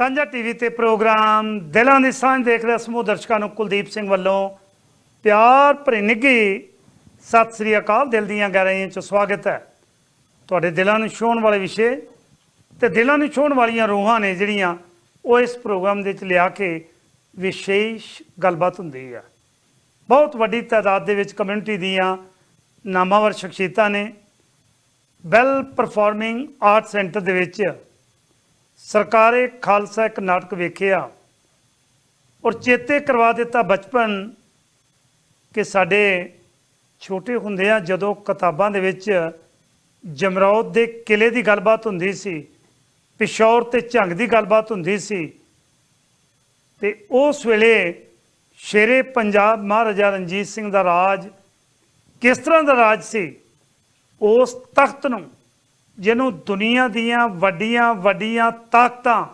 ਸਾਂਝਾ ਟੀਵੀ ਤੇ ਪ੍ਰੋਗਰਾਮ ਦਿਲਾਂ ਦੀ ਸਾਂਝ ਦੇਖ ਰਹੇ ਸਮੂਹ ਦਰਸ਼ਕਾਂ ਨੂੰ ਕੁਲਦੀਪ ਸਿੰਘ ਵੱਲੋਂ ਪਿਆਰ ਭਰੀ ਨਿੱਘੀ ਸਤਿ ਸ੍ਰੀ ਅਕਾਲ ਦਿਲ ਦੀਆਂ ਗਹਿਰਾਈਆਂ 'ਚ ਸਵਾਗਤ ਹੈ। ਤੁਹਾਡੇ ਦਿਲਾਂ ਨੂੰ ਛੋਣ ਵਾਲੇ ਵਿਸ਼ੇ ਤੇ ਦਿਲਾਂ ਨੂੰ ਛੋਣ ਵਾਲੀਆਂ ਰੂਹਾਂ ਨੇ ਜਿਹੜੀਆਂ ਉਹ ਇਸ ਪ੍ਰੋਗਰਾਮ ਦੇ ਵਿੱਚ ਲਿਆ ਕੇ ਵਿਸ਼ੇਸ਼ ਗੱਲਬਾਤ ਹੁੰਦੀ ਹੈ ਬਹੁਤ ਵੱਡੀ ਤਾਦਾਦ ਦੇ ਵਿੱਚ ਕਮਿਊਨਿਟੀ ਦੀਆਂ ਨਾਮਾਵਰ ਸ਼ਖਸੀਅਤਾਂ ਨੇ। ਵੈਲ ਪਰਫਾਰਮਿੰਗ ਆਰਟ ਸੈਂਟਰ ਦੇ ਵਿੱਚ ਸਰਕਾਰੇ ਖਾਲਸਾ ਇੱਕ ਨਾਟਕ ਵੇਖਿਆ ਔਰ ਚੇਤੇ ਕਰਵਾ ਦਿੱਤਾ ਬਚਪਨ ਕਿ ਸਾਡੇ ਛੋਟੇ ਹੁੰਦਿਆਂ ਜਦੋਂ ਕਿਤਾਬਾਂ ਦੇ ਵਿੱਚ ਜਮਰੌਦ ਦੇ ਕਿਲੇ ਦੀ ਗੱਲਬਾਤ ਹੁੰਦੀ ਸੀ, ਪਿਸ਼ੌਰ ਤੇ ਝੰਗ ਦੀ ਗੱਲਬਾਤ ਹੁੰਦੀ ਸੀ ਤੇ ਉਸ ਵੇਲੇ ਸ਼ੇਰੇ ਪੰਜਾਬ ਮਹਾਰਾਜਾ ਰਣਜੀਤ ਸਿੰਘ ਦਾ ਰਾਜ ਕਿਸ ਤਰ੍ਹਾਂ ਦਾ ਰਾਜ ਸੀ, ਉਸ ਤਖਤ ਨੂੰ ਜਿਹਨੂੰ ਦੁਨੀਆ ਦੀਆਂ ਵੱਡੀਆਂ ਵੱਡੀਆਂ ਤਾਕਤਾਂ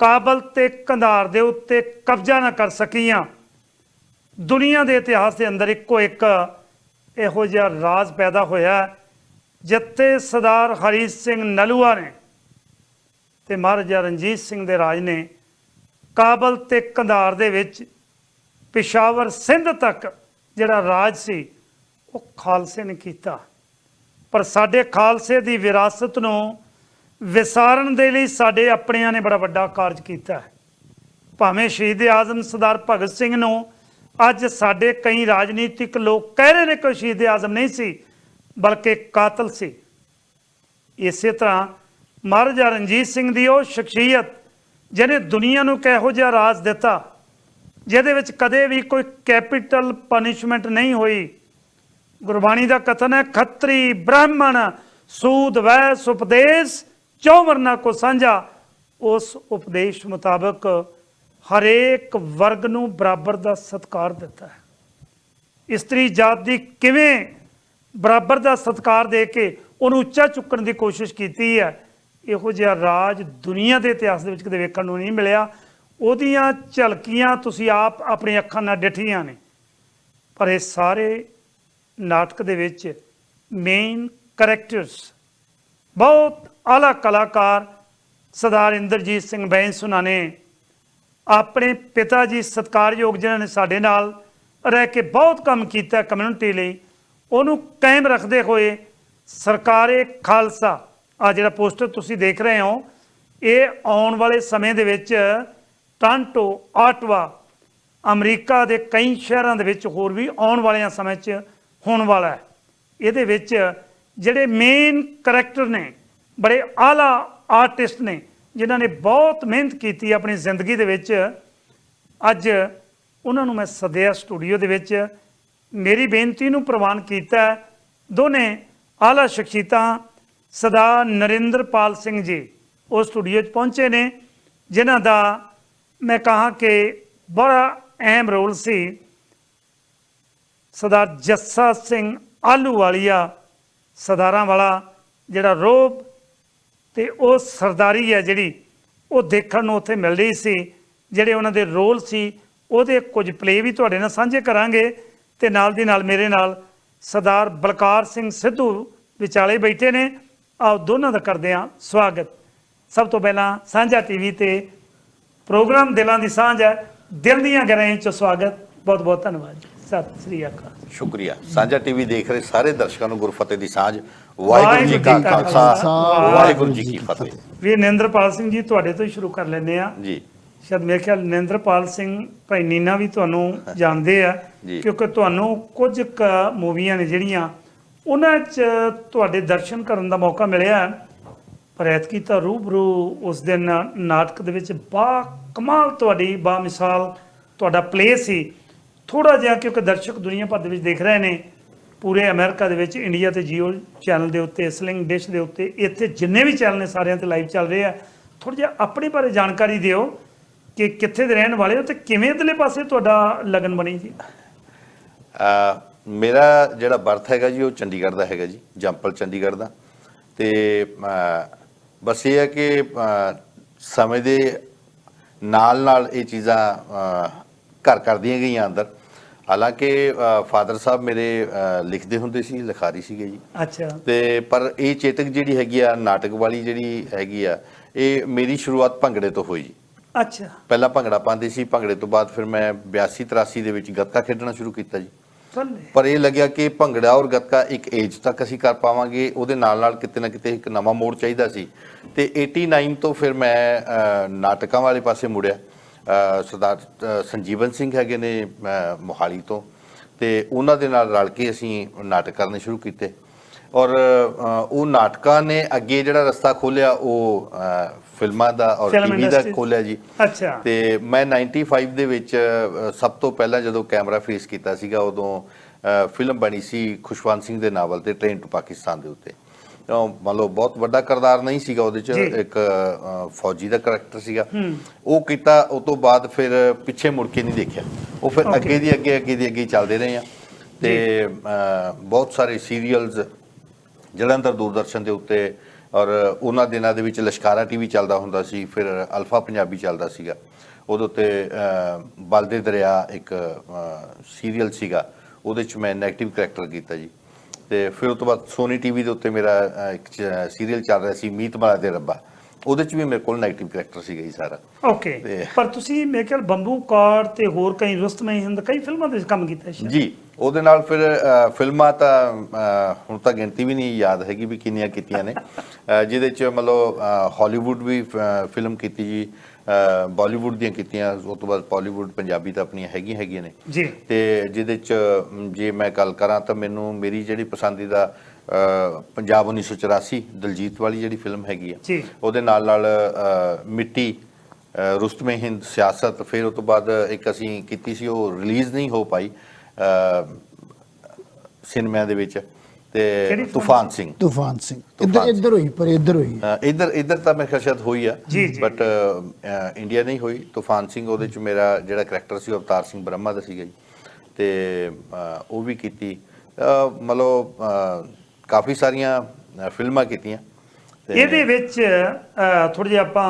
ਕਾਬਲ ਤੇ ਕੰਧਾਰ ਦੇ ਉੱਤੇ ਕਬਜ਼ਾ ਨਾ ਕਰ ਸਕੀਆਂ। ਦੁਨੀਆ ਦੇ ਇਤਿਹਾਸ ਦੇ ਅੰਦਰ ਇੱਕੋ ਇੱਕ ਇਹੋ ਜਿਹਾ ਰਾਜ ਪੈਦਾ ਹੋਇਆ ਜਿੱਥੇ ਸਰਦਾਰ ਹਰੀ ਸਿੰਘ ਨਲੂਆ ਨੇ ਤੇ ਮਹਾਰਾਜਾ ਰਣਜੀਤ ਸਿੰਘ ਦੇ ਰਾਜ ਨੇ ਕਾਬਲ ਤੇ ਕੰਧਾਰ ਦੇ ਵਿੱਚ ਪਿਸ਼ਾਵਰ ਸਿੰਧ ਤੱਕ ਜਿਹੜਾ ਰਾਜ ਸੀ, ਉਹ ਖਾਲਸੇ ਨੇ ਕੀਤਾ। ਪਰ ਸਾਡੇ ਖਾਲਸੇ ਦੀ ਵਿਰਾਸਤ ਨੂੰ ਵਿਸਾਰਨ ਦੇ ਲਈ ਸਾਡੇ ਆਪਣਿਆਂ ਨੇ ਬੜਾ ਵੱਡਾ ਕਾਰਜ ਕੀਤਾ ਹੈ। ਭਾਵੇਂ ਸ਼ਹੀਦ ਆਜ਼ਮ ਸਰਦਾਰ ਭਗਤ ਸਿੰਘ ਨੂੰ ਅੱਜ ਸਾਡੇ ਕਈ ਰਾਜਨੀਤਿਕ ਲੋਕ ਕਹਿ ਰਹੇ ਨੇ ਕਿ ਸ਼ਹੀਦ ਆਜ਼ਮ ਨਹੀਂ ਸੀ, ਬਲਕਿ ਕਾਤਲ ਸੀ। ਇਸੇ ਤਰ੍ਹਾਂ ਮਹਾਰਾਜਾ ਰਣਜੀਤ ਸਿੰਘ ਦੀ ਉਹ ਸ਼ਖਸੀਅਤ ਜਿਹਨੇ ਦੁਨੀਆ ਨੂੰ ਕਿਹੋ ਜਿਹਾ ਰਾਜ ਦਿੱਤਾ, ਜਿਹਦੇ ਵਿੱਚ ਕਦੇ ਵੀ ਕੋਈ ਕੈਪੀਟਲ ਪਨਿਸ਼ਮੈਂਟ ਨਹੀਂ ਹੋਈ ਗੁਰਬਾਣੀ ਦਾ ਕਥਨ ਹੈ, ਖੱਤਰੀ ਬ੍ਰਾਹਮਣ ਸੂਦ ਵੈਸ ਉਪਦੇਸ਼ ਚੌਵਰਨਾ ਕੋ ਸਾਂਝਾ। ਉਸ ਉਪਦੇਸ਼ ਮੁਤਾਬਕ ਹਰੇਕ ਵਰਗ ਨੂੰ ਬਰਾਬਰ ਦਾ ਸਤਕਾਰ ਦਿੱਤਾ ਹੈ। ਇਸਤਰੀ ਜਾਤ ਦੀ ਕਿਵੇਂ ਬਰਾਬਰ ਦਾ ਸਤਕਾਰ ਦੇ ਕੇ ਉਹਨੂੰ ਉੱਚਾ ਚੁੱਕਣ ਦੀ ਕੋਸ਼ਿਸ਼ ਕੀਤੀ ਹੈ, ਇਹੋ ਜਿਹਾ ਰਾਜ ਦੁਨੀਆ ਦੇ ਇਤਿਹਾਸ ਦੇ ਵਿੱਚ ਕਦੇ ਵੇਖਣ ਨੂੰ ਨਹੀਂ ਮਿਲਿਆ। ਉਹਦੀਆਂ ਝਲਕੀਆਂ ਤੁਸੀਂ ਆਪ ਆਪਣੀ ਅੱਖਾਂ ਨਾਲ ਡਿਠੀਆਂ ਨੇ। ਪਰ ਇਹ ਸਾਰੇ ਨਾਟਕ ਦੇ ਵਿੱਚ ਮੇਨ ਕਰੈਕਟਰਸ ਬਹੁਤ ਆਲਾ ਕਲਾਕਾਰ ਸਰਦਾਰ ਇੰਦਰਜੀਤ ਸਿੰਘ ਬੈਂਸ ਉਹਨਾਂ ਨੇ ਆਪਣੇ ਪਿਤਾ ਜੀ ਸਤਕਾਰਯੋਗ ਜਿਨ੍ਹਾਂ ਨੇ ਸਾਡੇ ਨਾਲ ਰਹਿ ਕੇ ਬਹੁਤ ਕੰਮ ਕੀਤਾ ਕਮਿਊਨਿਟੀ ਲਈ, ਉਹਨੂੰ ਕਾਇਮ ਰੱਖਦੇ ਹੋਏ ਸਰਕਾਰੇ ਖਾਲਸਾ ਆ ਜਿਹੜਾ ਪੋਸਟਰ ਤੁਸੀਂ ਦੇਖ ਰਹੇ ਹੋ, ਇਹ ਆਉਣ ਵਾਲੇ ਸਮੇਂ ਦੇ ਵਿੱਚ ਟਾਂਟੋ ਆਟਵਾ, ਅਮਰੀਕਾ ਦੇ ਕਈ ਸ਼ਹਿਰਾਂ ਦੇ ਵਿੱਚ ਹੋਰ ਵੀ ਆਉਣ ਵਾਲਿਆਂ ਸਮੇਂ 'ਚ ਹੋਣ ਵਾਲਾ ਹੈ। ਇਹਦੇ ਵਿੱਚ ਜਿਹੜੇ ਮੇਨ ਕਰੈਕਟਰ ਨੇ, ਬੜੇ ਆਲਾ ਆਰਟਿਸਟ ਨੇ, ਜਿਨ੍ਹਾਂ ਨੇ ਬਹੁਤ ਮਿਹਨਤ ਕੀਤੀ ਆਪਣੀ ਜ਼ਿੰਦਗੀ ਦੇ ਵਿੱਚ, ਅੱਜ ਉਹਨਾਂ ਨੂੰ ਮੈਂ ਸੱਦਿਆ ਸਟੂਡੀਓ ਦੇ ਵਿੱਚ। ਮੇਰੀ ਬੇਨਤੀ ਨੂੰ ਪ੍ਰਵਾਨ ਕੀਤਾ ਦੋਨੇ ਆਲਾ ਸ਼ਖਸੀਅਤਾਂ, ਸਦਾ ਨਰਿੰਦਰਪਾਲ ਸਿੰਘ ਜੀ, ਉਹ ਸਟੂਡੀਓ 'ਚ ਪਹੁੰਚੇ ਨੇ, ਜਿਨ੍ਹਾਂ ਦਾ ਮੈਂ ਕਹਾ ਕਿ ਬੜਾ ਅਹਿਮ ਰੋਲ ਸੀ। ਸਰਦਾਰ ਜੱਸਾ ਸਿੰਘ ਆਲੂ ਵਾਲੀਆ ਸਰਦਾਰਾਂ ਵਾਲਾ ਜਿਹੜਾ ਰੋਬ ਤੇ ਉਹ ਸਰਦਾਰੀ ਹੈ ਜਿਹੜੀ, ਉਹ ਦੇਖਣ ਨੂੰ ਉੱਥੇ ਮਿਲ ਰਹੀ ਸੀ, ਜਿਹੜੇ ਉਹਨਾਂ ਦੇ ਰੋਲ ਸੀ, ਉਹਦੇ ਕੁਝ ਪਲੇ ਵੀ ਤੁਹਾਡੇ ਨਾਲ ਸਾਂਝੇ ਕਰਾਂਗੇ ਤੇ ਨਾਲ ਦੀ ਨਾਲ ਮੇਰੇ ਨਾਲ ਸਰਦਾਰ ਬਲਕਾਰ ਸਿੰਘ ਸਿੱਧੂ ਵਿਚਾਲੇ ਬੈਠੇ ਨੇ। ਆਓ ਦੋਨਾਂ ਦਾ ਕਰਦੇ ਹਾਂ ਸਵਾਗਤ। ਸਭ ਤੋਂ ਪਹਿਲਾਂ ਸਾਂਝਾ ਟੀਵੀ ਤੇ ਪ੍ਰੋਗਰਾਮ ਦਿਲਾਂ ਦੀ ਸਾਂਝ ਹੈ। ਦਿਲ ਦੀਆਂ ਗਹਿਰਾਈਆਂ ਚ ਸਵਾਗਤ। ਬਹੁਤ ਬਹੁਤ ਧੰਨਵਾਦ ਜੀ। ਸਤਿ ਸ੍ਰੀ ਅਕਾਲ। ਸ਼ੁਕਰੀਆ। ਸਾਂਝਾ ਟੀਵੀ ਦੇਖ ਰਹੇ ਸਾਰੇ ਦਰਸ਼ਕਾਂ ਨੂੰ ਗੁਰਫਤਿਹ ਦੀ ਸਾਂਝ। ਵਾਹਿਗੁਰੂ ਜੀ ਕਾ ਖਾਲਸਾ। ਵਾਹਿਗੁਰੂ ਜੀ ਕੀ ਫਤਿਹ। ਵੀ ਨਰਿੰਦਰਪਾਲ ਸਿੰਘ ਜੀ ਤੁਹਾਡੇ ਤੋਂ ਹੀ ਸ਼ੁਰੂ ਕਰ ਲੈਂਦੇ ਆ ਜੀ। ਸ਼ਾਇਦ ਮੇਰੇ ਖਿਆਲ ਨਰਿੰਦਰਪਾਲ ਸਿੰਘ ਭਾਈ ਨੀਨਾ ਵੀ ਤੁਹਾਨੂੰ ਜਾਣਦੇ ਆ। ਕਿਉਂਕਿ ਤੁਹਾਨੂੰ ਕੁਝ ਮੂਵੀਆਂ ਨੇ ਜਿਹੜੀਆਂ ਉਹਨਾਂ 'ਚ ਤੁਹਾਡੇ ਦਰਸ਼ਨ ਕਰਨ ਦਾ ਮੌਕਾ ਮਿਲਿਆ। ਹੈ। ਪਰ ਐਤਕੀ ਤਾਂ ਰੂਬਰੂ ਉਸ ਦਿਨ ਨਾਟਕ ਦੇ ਵਿੱਚ ਬਾ ਕਮਾਲ ਤੁਹਾਡੀ ਬਾ ਮਿਸਾਲ ਤੁਹਾਡਾ ਪਲੇ ਸੀ। ਥੋੜਾ ਜਿਹਾ ਕਿਉਂਕਿ ਦਰਸ਼ਕ ਦੁਨੀਆ ਭਰ ਦੇ ਵਿੱਚ ਦੇਖ ਰਹੇ ਨੇ ਪੂਰੇ ਅਮਰੀਕਾ ਦੇ ਵਿੱਚ ਇੰਡੀਆ ਤੇ ਜੀਓ ਚੈਨਲ ਦੇ ਉੱਤੇ ਸਲਿੰਗ ਡਿਸ਼ ਦੇ ਉੱਤੇ ਇੱਥੇ ਜਿੰਨੇ ਵੀ ਚੈਨਲ ਨੇ ਸਾਰਿਆਂ ਤੇ ਲਾਈਵ ਚੱਲ ਰਹੇ ਆ ਥੋੜਾ ਜਿਹਾ ਆਪਣੇ ਬਾਰੇ ਜਾਣਕਾਰੀ ਦਿਓ ਕਿ ਕਿੱਥੇ ਦੇ ਰਹਿਣ ਵਾਲੇ ਹੋ ਤੇ ਕਿਵੇਂ ਇਧਰਲੇ ਪਾਸੇ ਤੁਹਾਡਾ ਲਗਨ ਬਣੀ ਜੀ? ਅ, ਮੇਰਾ ਜਿਹੜਾ ਬਰਥ ਹੈਗਾ ਜੀ ਉਹ ਚੰਡੀਗੜ੍ਹ ਦਾ ਹੈਗਾ ਜੀ ਜੰਪਲ ਚੰਡੀਗੜ੍ਹ ਦਾ। ਤੇ ਬਸ ਇਹ ਹੈ ਕਿ ਸਮੇਂ ਦੇ ਨਾਲ ਨਾਲ ਇਹ ਚੀਜ਼ਾਂ ਘਰ ਕਰਦੀਆਂ ਗਈਆਂ ਅੰਦਰ। ਹਾਲਾਂਕਿ ਫਾਦਰ ਸਾਹਿਬ ਮੇਰੇ ਲਿਖਦੇ ਹੁੰਦੇ ਸੀ ਲਿਖਾਰੀ ਸੀਗੇ ਜੀ। ਅੱਛਾ। ਤੇ ਪਰ ਇਹ ਚੇਤਕ ਜਿਹੜੀ ਹੈਗੀ ਆ ਨਾਟਕ ਵਾਲੀ ਜਿਹੜੀ ਹੈਗੀ ਆ ਇਹ ਮੇਰੀ ਸ਼ੁਰੂਆਤ ਭੰਗੜੇ ਤੋਂ ਹੋਈ ਜੀ। ਅੱਛਾ। ਪਹਿਲਾਂ ਭੰਗੜਾ ਪਾਉਂਦੇ ਸੀ ਭੰਗੜੇ ਤੋਂ ਬਾਅਦ ਫਿਰ ਮੈਂ 82 83 ਦੇ ਵਿੱਚ ਗੱਤਕਾ ਖੇਡਣਾ ਸ਼ੁਰੂ ਕੀਤਾ ਜੀ। ਪਰ ਇਹ ਲੱਗਿਆ ਕਿ ਭੰਗੜਾ ਔਰ ਗੱਤਕਾ ਇੱਕ ਏਜ ਤੱਕ ਅਸੀਂ ਕਰ ਪਾਵਾਂਗੇ ਉਹਦੇ ਨਾਲ ਨਾਲ ਕਿਤੇ ਨਾ ਕਿਤੇ ਇੱਕ ਨਵਾਂ ਮੋੜ ਚਾਹੀਦਾ ਸੀ। ਤੇ 89 ਤੋਂ ਫਿਰ ਮੈਂ ਨਾਟਕਾਂ ਵਾਲੇ ਪਾਸੇ ਮੁੜਿਆ। ਸਰਦਾਰ ਸੰਜੀਵਨ ਸਿੰਘ ਹੈਗੇ ਨੇ ਮੋਹਾਲੀ ਤੋਂ। ਤੇ ਉਹਨਾਂ ਦੇ ਨਾਲ ਰਲ ਕੇ ਅਸੀਂ ਨਾਟਕ ਕਰਨੇ ਸ਼ੁਰੂ ਕੀਤੇ। ਔਰ ਉਹ ਨਾਟਕਾਂ ਨੇ ਅੱਗੇ ਜਿਹੜਾ ਰਸਤਾ ਖੋਲਿਆ ਉਹ ਫਿਲਮਾਂ ਦਾ ਔਰ ਟੀਵੀ ਦਾ। ਖੋਲਿਆ ਜੀ। ਅੱਛਾ। ਤੇ ਮੈਂ 95 ਦੇ ਵਿੱਚ ਸਭ ਤੋਂ ਪਹਿਲਾਂ ਜਦੋਂ ਕੈਮਰਾ ਫੇਸ ਕੀਤਾ ਸੀਗਾ ਉਦੋਂ ਫਿਲਮ ਬਣੀ ਸੀ ਖੁਸ਼ਵੰਤ ਸਿੰਘ ਦੇ ਨਾਵਲ ਤੇ ਟ੍ਰੇਨ ਟੂ ਪਾਕਿਸਤਾਨ ਦੇ ਉੱਤੇ। ਮੰਨ ਲਓ ਬਹੁਤ ਵੱਡਾ ਕਿਰਦਾਰ ਨਹੀਂ ਸੀਗਾ ਉਹਦੇ ਚ। ਇੱਕ ਫੌਜੀ ਦਾ ਕਰੈਕਟਰ ਸੀਗਾ। ਉਹ ਕੀਤਾ ਉਸ ਤੋਂ ਬਾਅਦ ਫਿਰ ਪਿੱਛੇ ਮੁੜ ਕੇ ਨਹੀਂ ਦੇਖਿਆ। ਉਹ ਫਿਰ. ਅੱਗੇ ਦੀ ਅੱਗੇ ਅੱਗੇ ਦੀ ਅੱਗੇ ਚੱਲਦੇ ਰਹੇ ਆ। ਤੇ ਬਹੁਤ ਸਾਰੇ ਸੀਰੀਅਲਸ ਜਲੰਧਰ ਦੂਰਦਰਸ਼ਨ ਦੇ ਉੱਤੇ ਔਰ ਉਹਨਾਂ ਦਿਨਾਂ ਦੇ ਵਿੱਚ ਲਸ਼ਕਾਰਾ ਟੀਵੀ ਚੱਲਦਾ ਹੁੰਦਾ ਸੀ ਫਿਰ ਅਲਫਾ ਪੰਜਾਬੀ ਚੱਲਦਾ ਸੀਗਾ। ਉਹਦੇ ਉੱਤੇ ਅ, ਬਲ ਦੇ ਦਰਿਆ ਇੱਕ ਸੀਰੀਅਲ ਸੀਗਾ। ਉਹਦੇ ਚ ਮੈਂ ਨੈਗੇਟਿਵ ਕਰੈਕਟਰ ਕੀਤਾ ਜੀ। ਤੇ ਫਿਰ ਉਸ ਤੋਂ ਬਾਅਦ ਸੋਨੀ ਟੀਵੀ ਦੇ ਉੱਤੇ ਮੇਰਾ ਇੱਕ ਸੀਰੀਅਲ ਚੱਲ ਰਿਹਾ ਸੀ ਮੀਤ ਮਾਲਾ ਦੇ ਰੱਬਾ। ਉਹਦੇ ਚ ਵੀ ਮੇਰੇ ਕੋਲ ਨੈਗੇਟਿਵ ਕਰੈਕਟਰ ਸੀਗਾ ਜੀ ਸਾਰਾ। ਓਕੇ ਪਰ ਤੁਸੀਂ ਮੇਰੇ ਖਿਆਲ ਬੰਬੂ ਕਾਰਡ ਤੇ ਹੋਰ ਕਈ ਰੁਸਤਮਈ ਹਿੰਦ ਕਈ ਫਿਲਮਾਂ ਦੇ ਕੰਮ ਕੀਤਾ ਹੈ ਜੀ ਉਹਦੇ ਨਾਲ ਫਿਰ ਫਿਲਮਾਂ ਤਾਂ ਹੁਣ ਤਾਂ ਗਿਣਤੀ ਵੀ ਨਹੀਂ ਯਾਦ ਹੈਗੀ ਵੀ ਕਿੰਨੀਆਂ ਕੀਤੀਆਂ ਨੇ। ਜਿਹਦੇ ਚ ਮਤਲਬ ਹਾਲੀਵੁੱਡ ਵੀ ਫਿਲਮ ਕੀਤੀ ਜੀ। ਬਾਲੀਵੁੱਡ ਦੀਆਂ ਕੀਤੀਆਂ ਉਸ ਤੋਂ ਬਾਅਦ ਬਾਲੀਵੁੱਡ ਪੰਜਾਬੀ ਤਾਂ ਆਪਣੀਆਂ ਹੈਗੀਆਂ ਹੈਗੀਆਂ ਨੇ। ਜੀ। ਤੇ ਜਿਹਦੇ ਚ ਜੇ ਮੈਂ ਗੱਲ ਕਰਾਂ ਤਾਂ ਮੈਨੂੰ ਮੇਰੀ ਜਿਹੜੀ ਪਸੰਦੀਦਾ ਪੰਜਾਬ 1984 ਦਲਜੀਤ ਵਾਲੀ ਜਿਹੜੀ ਫਿਲਮ ਹੈਗੀ ਆ। ਉਹਦੇ ਨਾਲ ਨਾਲ ਮਿੱਟੀ ਰੁਸਤਮੇ ਹਿੰਦ ਸਿਆਸਤ ਫਿਰ ਉਸ ਤੋਂ ਬਾਅਦ ਇੱਕ ਅਸੀਂ ਕੀਤੀ ਸੀ ਉਹ ਰਿਲੀਜ਼ ਨਹੀਂ ਹੋ ਪਾਈ ਸਿਨੇਮਾ ਦੇ ਵਿੱਚ। ਤੇ ਤੂਫਾਨ ਸਿੰਘ। ਤੂਫਾਨ ਸਿੰਘ। ਇੱਧਰ ਇੱਧਰ ਹੋਈ ਪਰ ਇੱਧਰ ਹੋਈ। ਇੱਧਰ ਇੱਧਰ ਤਾਂ ਮੈਂ ਸ਼ਾਇਦ ਹੋਈ ਆ। ਬਟ ਇੰਡੀਆ ਨਹੀਂ ਹੋਈ। ਤੂਫਾਨ ਸਿੰਘ ਉਹਦੇ ਚ ਮੇਰਾ ਜਿਹੜਾ ਕਰੈਕਟਰ ਸੀ ਉਹ ਅਵਤਾਰ ਸਿੰਘ ਬ੍ਰਹਮਾ ਦਾ ਸੀਗਾ ਜੀ। ਤੇ ਉਹ ਵੀ ਕੀਤੀ। ਮਤਲਬ ਕਾਫੀ ਸਾਰੀਆਂ ਫਿਲਮਾਂ ਕੀਤੀਆਂ। ਇਹਦੇ ਵਿੱਚ ਥੋੜੀ ਜਿਹੀ ਆਪਾਂ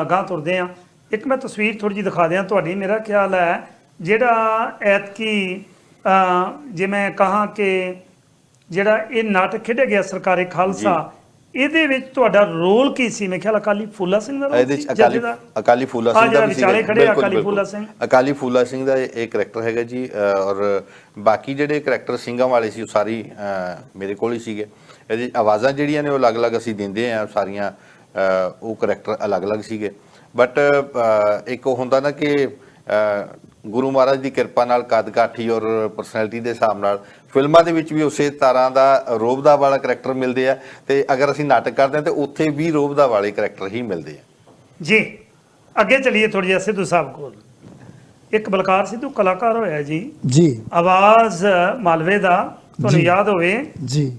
ਅਗਾਂਹ ਤੁਰਦੇ ਆ। ਇੱਕ ਮੈਂ ਤਸਵੀਰ ਥੋੜੀ ਜਿਹੀ ਦਿਖਾ ਦਿਆਂ ਤੁਹਾਡੀ। ਮੇਰਾ ਖਿਆਲ ਹੈ ਜਿਹੜਾ ਐਤਕੀ ਜੇ ਮੈਂ ਕਹਾਂ ਕਿ ਜਿਹੜਾ ਇਹ ਨਾਟਕ ਖੇਡਿਆ ਗਿਆ ਸਰਕਾਰੀ ਖਾਲਸਾ ਇਹਦੇ ਵਿੱਚ ਤੁਹਾਡਾ ਰੋਲ ਕੀ ਸੀ? ਮੈਂ ਖਿਆਲ ਅਕਾਲੀ ਫੂਲਾ ਸਿੰਘ ਦਾ ਰੋਲ ਇਹਦੇ ਸੀ ਚ ਜਾਂ ਅਕਾਲੀ ਅਕਾਲੀ ਫੂਲਾ ਸਿੰਘ ਦਾ ਵੀ ਬਿਲਕੁਲ, ਅਕਾਲੀ। ਫੂਲਾ ਸਿੰਘ। ਅਕਾਲੀ ਫੂਲਾ ਸਿੰਘ ਦਾ ਇਹ ਕਰੈਕਟਰ ਹੈਗਾ ਜੀ ਔਰ ਬਾਕੀ ਜਿਹੜੇ ਕਰੈਕਟਰ ਸਿੰਘਾਂ ਵਾਲੇ ਸੀ ਉਹ ਸਾਰੀ ਮੇਰੇ ਕੋਲ ਹੀ ਸੀਗੇ। ਇਹਦੀ ਆਵਾਜ਼ਾਂ ਜਿਹੜੀਆਂ ਨੇ ਉਹ ਅਲੱਗ-ਅਲੱਗ ਅਸੀਂ ਦਿੰਦੇ ਆ ਸਾਰੀਆਂ ਉਹ ਕਰੈਕਟਰ ਅਲੱਗ-ਅਲੱਗ ਸੀਗੇ। ਬਟ ਇੱਕ ਉਹ ਹੁੰਦਾ ਨਾ ਕਿ ਗੁਰੂ ਮਹਾਰਾਜ ਦੀ ਕਿਰਪਾ ਨਾਲ ਕਦ ਕਾਠੀ ਔਰ ਪਰਸਨੈਲਿਟੀ ਦੇ ਹਿਸਾਬ ਨਾਲ ਫਿਲਮਾਂ ਦੇ ਵਿੱਚ ਵੀ ਉਸੇ ਤਰ੍ਹਾਂ ਦਾ ਰੋਬਦਾ ਵਾਲਾ ਕਰੈਕਟਰ ਮਿਲਦੇ ਆ ਤੇ ਅਗਰ ਅਸੀਂ ਨਾਟਕ ਕਰਦੇ ਹਾਂ ਤੇ ਉੱਥੇ ਵੀ ਰੋਬਦਾ ਵਾਲੇ ਕਰੈਕਟਰ ਹੀ ਮਿਲਦੇ ਆ। ਜੀ ਅੱਗੇ ਚਲੀਏ ਥੋੜੀ ਜਿਹੀ ਸਿੱਧੂ ਸਾਹਿਬ ਕੋਲ। ਇੱਕ ਬਲਕਾਰ ਸਿੱਧੂ ਕਲਾਕਾਰ ਹੋਇਆ ਜੀ। ਜੀ। ਆਵਾਜ਼ ਮਾਲਵੇ ਦਾ ਤੁਹਾਨੂੰ। ਯਾਦ ਹੋਵੇ। ਜੀ।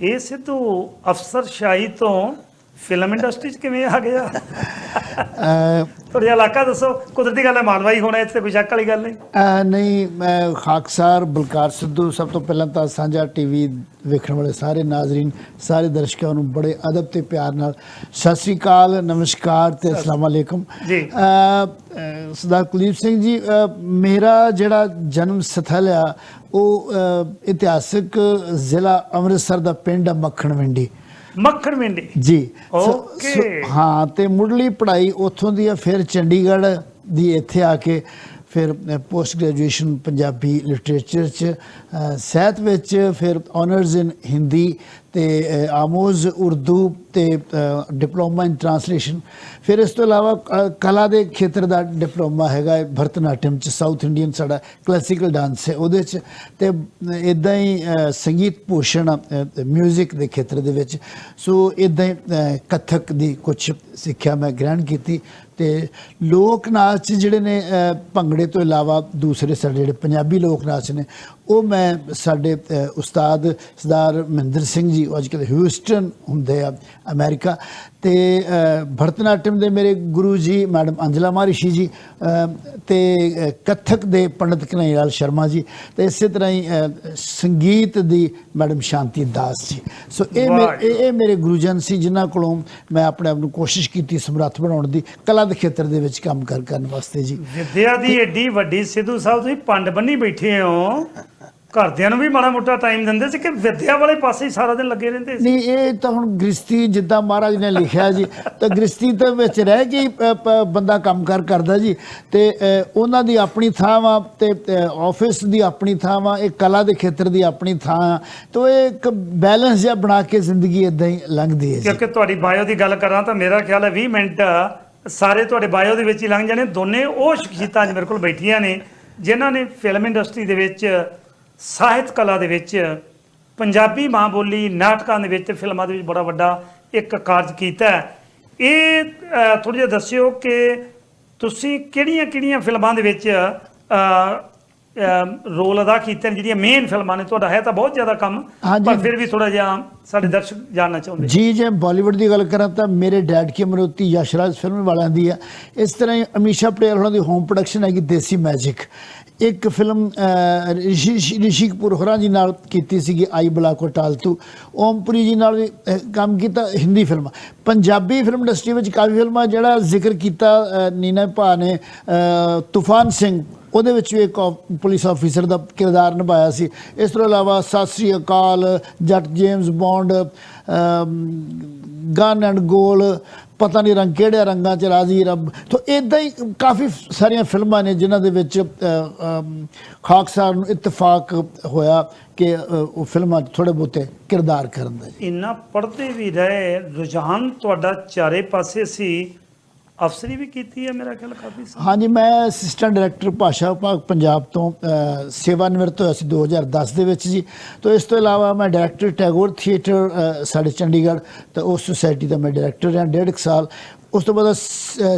ਇਹ ਸਿੱਧੂ ਅਫਸਰ ਸ਼ਾਹੀ ਤੋਂ ਫਿਲਮ ਇੰਡਸਟਰੀ 'ਚ ਕਿਵੇਂ ਆ ਗਿਆ? ਅ, ਥੋੜਾ ਜਿਹਾ ਇਲਾਕਾ ਦੱਸੋ ਕੁਦਰਤੀ ਗੱਲ ਹੈ ਮਾਲਵਾ ਹੀ ਹੋਣਾ ਇੱਥੇ ਕੋਈ ਸ਼ੱਕ ਵਾਲੀ ਗੱਲ ਨਹੀਂ? ਨਹੀਂ ਮੈਂ ਖਾਕਸਾਰ ਬਲਕਾਰ ਸਿੱਧੂ ਸਭ ਤੋਂ ਪਹਿਲਾਂ ਤਾਂ ਸਾਂਝਾ ਟੀਵੀ ਵੇਖਣ ਵਾਲੇ ਸਾਰੇ ਨਾਜ਼ਰੀਨ ਸਾਰੇ ਦਰਸ਼ਕਾਂ ਨੂੰ ਬੜੇ ਅਦਬ ਤੇ ਪਿਆਰ ਨਾਲ ਸਤਿ ਸ੍ਰੀ ਅਕਾਲ ਨਮਸਕਾਰ ਤੇ ਅਸਲਾਮ ਅਲੈਕਮ ਜੀ। ਸਰਦਾਰ ਕੁਲਦੀਪ ਸਿੰਘ ਜੀ ਮੇਰਾ ਜਿਹੜਾ ਜਨਮ ਸਥਲ ਆ ਉਹ ਇਤਿਹਾਸਕ ਜ਼ਿਲ੍ਹਾ ਅੰਮ੍ਰਿਤਸਰ ਦਾ ਪਿੰਡ ਆ ਮੱਖਣ ਮੰਡੀ ਮੱਖਣ ਮਿੰਡੀ ਜੀ ਓਕੇ। ਹਾਂ ਤੇ ਮੁੱਢਲੀ ਪੜ੍ਹਾਈ ਉੱਥੋਂ ਦੀ ਆ ਫਿਰ ਚੰਡੀਗੜ੍ਹ ਦੀ ਇੱਥੇ ਆ ਕੇ ਫਿਰ ਪੋਸਟ ਗ੍ਰੈਜੂਏਸ਼ਨ ਪੰਜਾਬੀ ਲਿਟਰੇਚਰ ਚ ਅ, ਸਾਹਿਤ ਵਿੱਚ ਫਿਰ ਆਨਰਸ ਇਨ ਹਿੰਦੀ ਤੇ ਆਮੋਜ਼ ਉਰਦੂ ਤੇ ਡਿਪਲੋਮਾ ਇਨ ਟ੍ਰਾਂਸਲੇਸ਼ਨ ਫਿਰ ਇਸ ਤੋਂ ਇਲਾਵਾ ਅ, ਕਲਾ ਦੇ ਖੇਤਰ ਦਾ ਡਿਪਲੋਮਾ ਹੈਗਾ ਹੈ ਭਰਤਨਾਟਿਅਮ ਚ ਸਾਊਥ ਇੰਡੀਅਨ ਸਾਡਾ ਕਲਾਸੀਕਲ ਡਾਂਸ ਹੈ ਉਹਦੇ ਚ। ਤੇ ਇਦਾਂ ਹੀ ਸੰਗੀਤ ਭੂਸ਼ਣ 뮤직 ਦੇ ਖੇਤਰ ਦੇ ਵਿੱਚ। ਸੋ ਇਦਾਂ ਹੀ ਕਥਕ ਦੀ ਕੁਝ ਸਿੱਖਿਆ ਮੈਂ ਗ੍ਰਹਿਣ ਕੀਤੀ। ਤੇ ਲੋਕ ਨਾਚ ਜਿਹੜੇ ਨੇ ਭੰਗੜੇ ਤੋਂ ਇਲਾਵਾ ਦੂਸਰੇ ਸਾਡੇ ਜਿਹੜੇ ਪੰਜਾਬੀ ਲੋਕ ਨਾਚ ਨੇ, ਉਹ ਮੈਂ ਸਾਡੇ ਉਸਤਾਦ ਸਰਦਾਰ ਮਹਿੰਦਰ ਸਿੰਘ ਜੀ, ਉਹ ਅੱਜ ਕੱਲ੍ਹ ਹਿਊਸਟਨ ਹੁੰਦੇ ਆ, ਅਮਰੀਕਾ। ਤੇ ਭਰਤਨਾਟਿਅਮ ਦੇ ਮੇਰੇ ਗੁਰੂ ਜੀ ਮੈਡਮ ਅੰਜਲਾ ਮਹਰਿਸ਼ੀ ਜੀ ਤੇ ਕੱਥਕ ਦੇ ਪੰਡਿਤ ਕਨਈਲਾਲ ਸ਼ਰਮਾ ਜੀ ਤੇ ਇਸੇ ਤਰ੍ਹਾਂ ਹੀ ਸੰਗੀਤ ਦੀ ਮੈਡਮ ਸ਼ਾਂਤੀ ਦਾਸ ਜੀ। ਸੋ ਇਹ ਇਹ ਮੇਰੇ ਗੁਰੂਜਨ ਸੀ ਜਿਨ੍ਹਾਂ ਕੋਲੋਂ ਮੈਂ ਆਪਣੇ ਆਪ ਨੂੰ ਕੋਸ਼ਿਸ਼ ਕੀਤੀ ਸਮਰੱਥ ਬਣਾਉਣ ਦੀ ਕਲਾ ਦੇ ਖੇਤਰ ਦੇ ਵਿੱਚ ਕੰਮ ਕਰ ਕਰਨ ਵਾਸਤੇ ਜੀ। ਵਿਦਿਆ ਦੀ ਏਡੀ ਵੱਡੀ ਸਿੱਧੂ ਸਾਹਿਬ ਤੁਸੀਂ ਪੰਡ ਬੰਨੀ ਬੈਠੇ ਹੋ। ਘਰਦਿਆਂ ਨੂੰ ਵੀ ਮਾੜਾ ਮੋਟਾ ਟਾਈਮ ਦਿੰਦੇ ਸੀ ਕਿ ਵਿਦਿਆ ਵਾਲੇ ਪਾਸੇ ਹੀ ਸਾਰਾ ਦਿਨ ਲੱਗੇ ਰਹਿੰਦੇ ਸੀ। ਨਹੀਂ ਇਹ ਤਾਂ ਹੁਣ ਗ੍ਰਸਤੀ ਜਿੱਦਾਂ ਮਹਾਰਾਜ ਨੇ ਲਿਖਿਆ ਜੀ ਤਾਂ ਗ੍ਰਸਤੀ ਦੇ ਵਿੱਚ ਰਹਿ ਕੇ ਬੰਦਾ ਕੰਮ ਕਰ ਕਰਦਾ ਜੀ। ਤੇ ਉਹਨਾਂ ਦੀ ਆਪਣੀ ਥਾਂ ਵਾ ਤੇ ਆਫਿਸ ਦੀ ਆਪਣੀ ਥਾਂ ਵਾ ਇਹ ਕਲਾ ਦੇ ਖੇਤਰ ਦੀ ਆਪਣੀ ਥਾਂ ਤਾਂ ਇਹ ਇੱਕ ਬੈਲੈਂਸ ਜਿਹਾ ਬਣਾ ਕੇ ਜ਼ਿੰਦਗੀ ਇਦਾਂ ਹੀ ਲੰਘਦੀ ਹੈ ਜੀ। ਕਿਉਂਕਿ ਤੁਹਾਡੀ ਬਾਇਓ ਦੀ ਗੱਲ ਕਰਾਂ ਤਾਂ ਮੇਰਾ ਖਿਆਲ ਹੈ 20 ਮਿੰਟ ਸਾਰੇ ਤੁਹਾਡੇ ਬਾਇਓ ਦੇ ਵਿੱਚ ਹੀ ਲੰਘ ਜਾਣੇ। ਦੋਨੇ ਉਹ ਸ਼ਖਸੀਅਤਾਂ ਅੱਜ ਮੇਰੇ ਕੋਲ ਬੈਠੀਆਂ ਨੇ ਜਿਨ੍ਹਾਂ ਨੇ ਫਿਲਮ ਇੰਡਸਟਰੀ ਦੇ ਵਿੱਚ ਸਾਹਿਤ ਕਲਾ ਦੇ ਵਿੱਚ ਪੰਜਾਬੀ ਮਾਂ ਬੋਲੀ ਨਾਟਕਾਂ ਦੇ ਵਿੱਚ ਫਿਲਮਾਂ ਦੇ ਵਿੱਚ ਬੜਾ ਵੱਡਾ ਇੱਕ ਕਾਰਜ ਕੀਤਾ ਹੈ। ਇਹ ਥੋੜਾ ਜਿਹਾ ਦੱਸਿਓ ਕਿ ਤੁਸੀਂ ਕਿਹੜੀਆਂ-ਕਿਹੜੀਆਂ ਫਿਲਮਾਂ ਦੇ ਵਿੱਚ ਰੋਲ ਅਦਾ ਕੀਤੇ ਨੇ? ਜਿਹੜੀਆਂ ਮੇਨ ਫਿਲਮਾਂ ਨੇ ਤੁਹਾਡਾ ਹੈ ਤਾਂ ਬਹੁਤ ਜ਼ਿਆਦਾ ਕੰਮ। ਪਰ ਫਿਰ ਵੀ ਥੋੜਾ ਜਿਹਾ ਸਾਡੇ ਦਰਸ਼ਕ ਜਾਣਨਾ ਚਾਹੁੰਦੇ। ਜੀ ਜੇ ਬਾਲੀਵੁੱਡ ਦੀ ਗੱਲ ਕਰਾਂ ਤਾਂ ਮੇਰੇ ਡੈਡ ਕੀ ਮਰੂਤੀ ਯਸ਼ਰਾਜ ਫਿਲਮ ਵਾਲਿਆਂ ਦੀ ਆ ਇਸ ਤਰ੍ਹਾਂ ਹੀ ਅਮੀਸ਼ਾ ਪਟੇਲ ਹੋਣਾ ਦੀ ਹੋਮ ਪ੍ਰੋਡਕਸ਼ਨ ਹੈਗੀ ਦੇਸੀ ਮੈਜਿਕ ਇੱਕ ਫਿਲਮ ਰਿਸ਼ੀ ਰਿਸ਼ੀ ਕਪੂਰ ਹੋਰਾਂ ਜੀ ਨਾਲ ਕੀਤੀ ਸੀਗੀ ਆਈ ਬਲਾਕੋ ਟਾਲਤੂ ਓਮਪੁਰੀ ਜੀ ਨਾਲ ਵੀ ਕੰਮ ਕੀਤਾ ਹਿੰਦੀ ਫਿਲਮਾਂ। ਪੰਜਾਬੀ ਫਿਲਮ ਇੰਡਸਟਰੀ ਵਿੱਚ ਕਾਫੀ ਫਿਲਮਾਂ ਜਿਹੜਾ ਜ਼ਿਕਰ ਕੀਤਾ ਨੀਨਾ ਭਾ ਨੇ ਤੂਫਾਨ ਸਿੰਘ ਉਹਦੇ ਵਿੱਚ ਵੀ ਇੱਕ ਪੁਲਿਸ ਆਫੀਸਰ ਦਾ ਕਿਰਦਾਰ ਨਿਭਾਇਆ ਸੀ। ਇਸ ਤੋਂ ਇਲਾਵਾ ਸਤਿ ਸ੍ਰੀ ਅਕਾਲ Jatt James Bond gun and ਗੋਲ ਪਤਾ ਨਹੀਂ ਰੰਗ ਕਿਹੜੇ ਰੰਗਾਂ ਚ ਰਾਜ਼ੀ ਰੱਬ। ਤੋਂ ਇਦਾਂ ਹੀ ਕਾਫੀ ਸਾਰੀਆਂ ਫਿਲਮਾਂ ਨੇ ਜਿਨ੍ਹਾਂ ਦੇ ਵਿੱਚ ਅ, ਅਮ, ਖਾਕਸਾਰ ਨੂੰ ਇਤਫਾਕ ਹੋਇਆ ਕਿ ਉਹ ਫਿਲਮਾਂ 'ਚ ਥੋੜੇ ਬਹੁਤੇ ਕਿਰਦਾਰ ਕਰਨ ਦਾ। ਇੰਨਾ ਪੜ੍ਹਦੇ ਵੀ ਰਹੇ ਰੁਝਾਨ ਤੁਹਾਡਾ ਚਾਰੇ ਪਾਸੇ ਸੀ। ਅਫਸਰੀ ਵੀ ਕੀਤੀ ਹੈ ਮੇਰਾ ਖਿਆਲ ਕਾਫੀ ਸੀ ਹਾਂਜੀ ਮੈਂ ਅਸਿਸਟੈਂਟ ਡਾਇਰੈਕਟਰ ਭਾਸ਼ਾ ਵਿਭਾਗ ਪੰਜਾਬ ਤੋਂ ਅ, ਸੇਵਾ ਨਿਵਰਤ ਹੋਇਆ ਸੀ 2010 ਦੇ ਵਿੱਚ ਜੀ ਤੋਂ ਇਸ ਤੋਂ ਇਲਾਵਾ ਮੈਂ ਡਾਇਰੈਕਟਰ ਟੈਗੋਰ ਥੀਏਟਰ ਸਾਡੇ ਚੰਡੀਗੜ੍ਹ ਤਾਂ ਉਸ ਸੁਸਾਇਟੀ ਦਾ ਮੈਂ ਡਾਇਰੈਕਟਰ ਰਿਹਾ ਡੇਢ ਕੁ ਸਾਲ। ਉਸ ਤੋਂ ਬਾਅਦ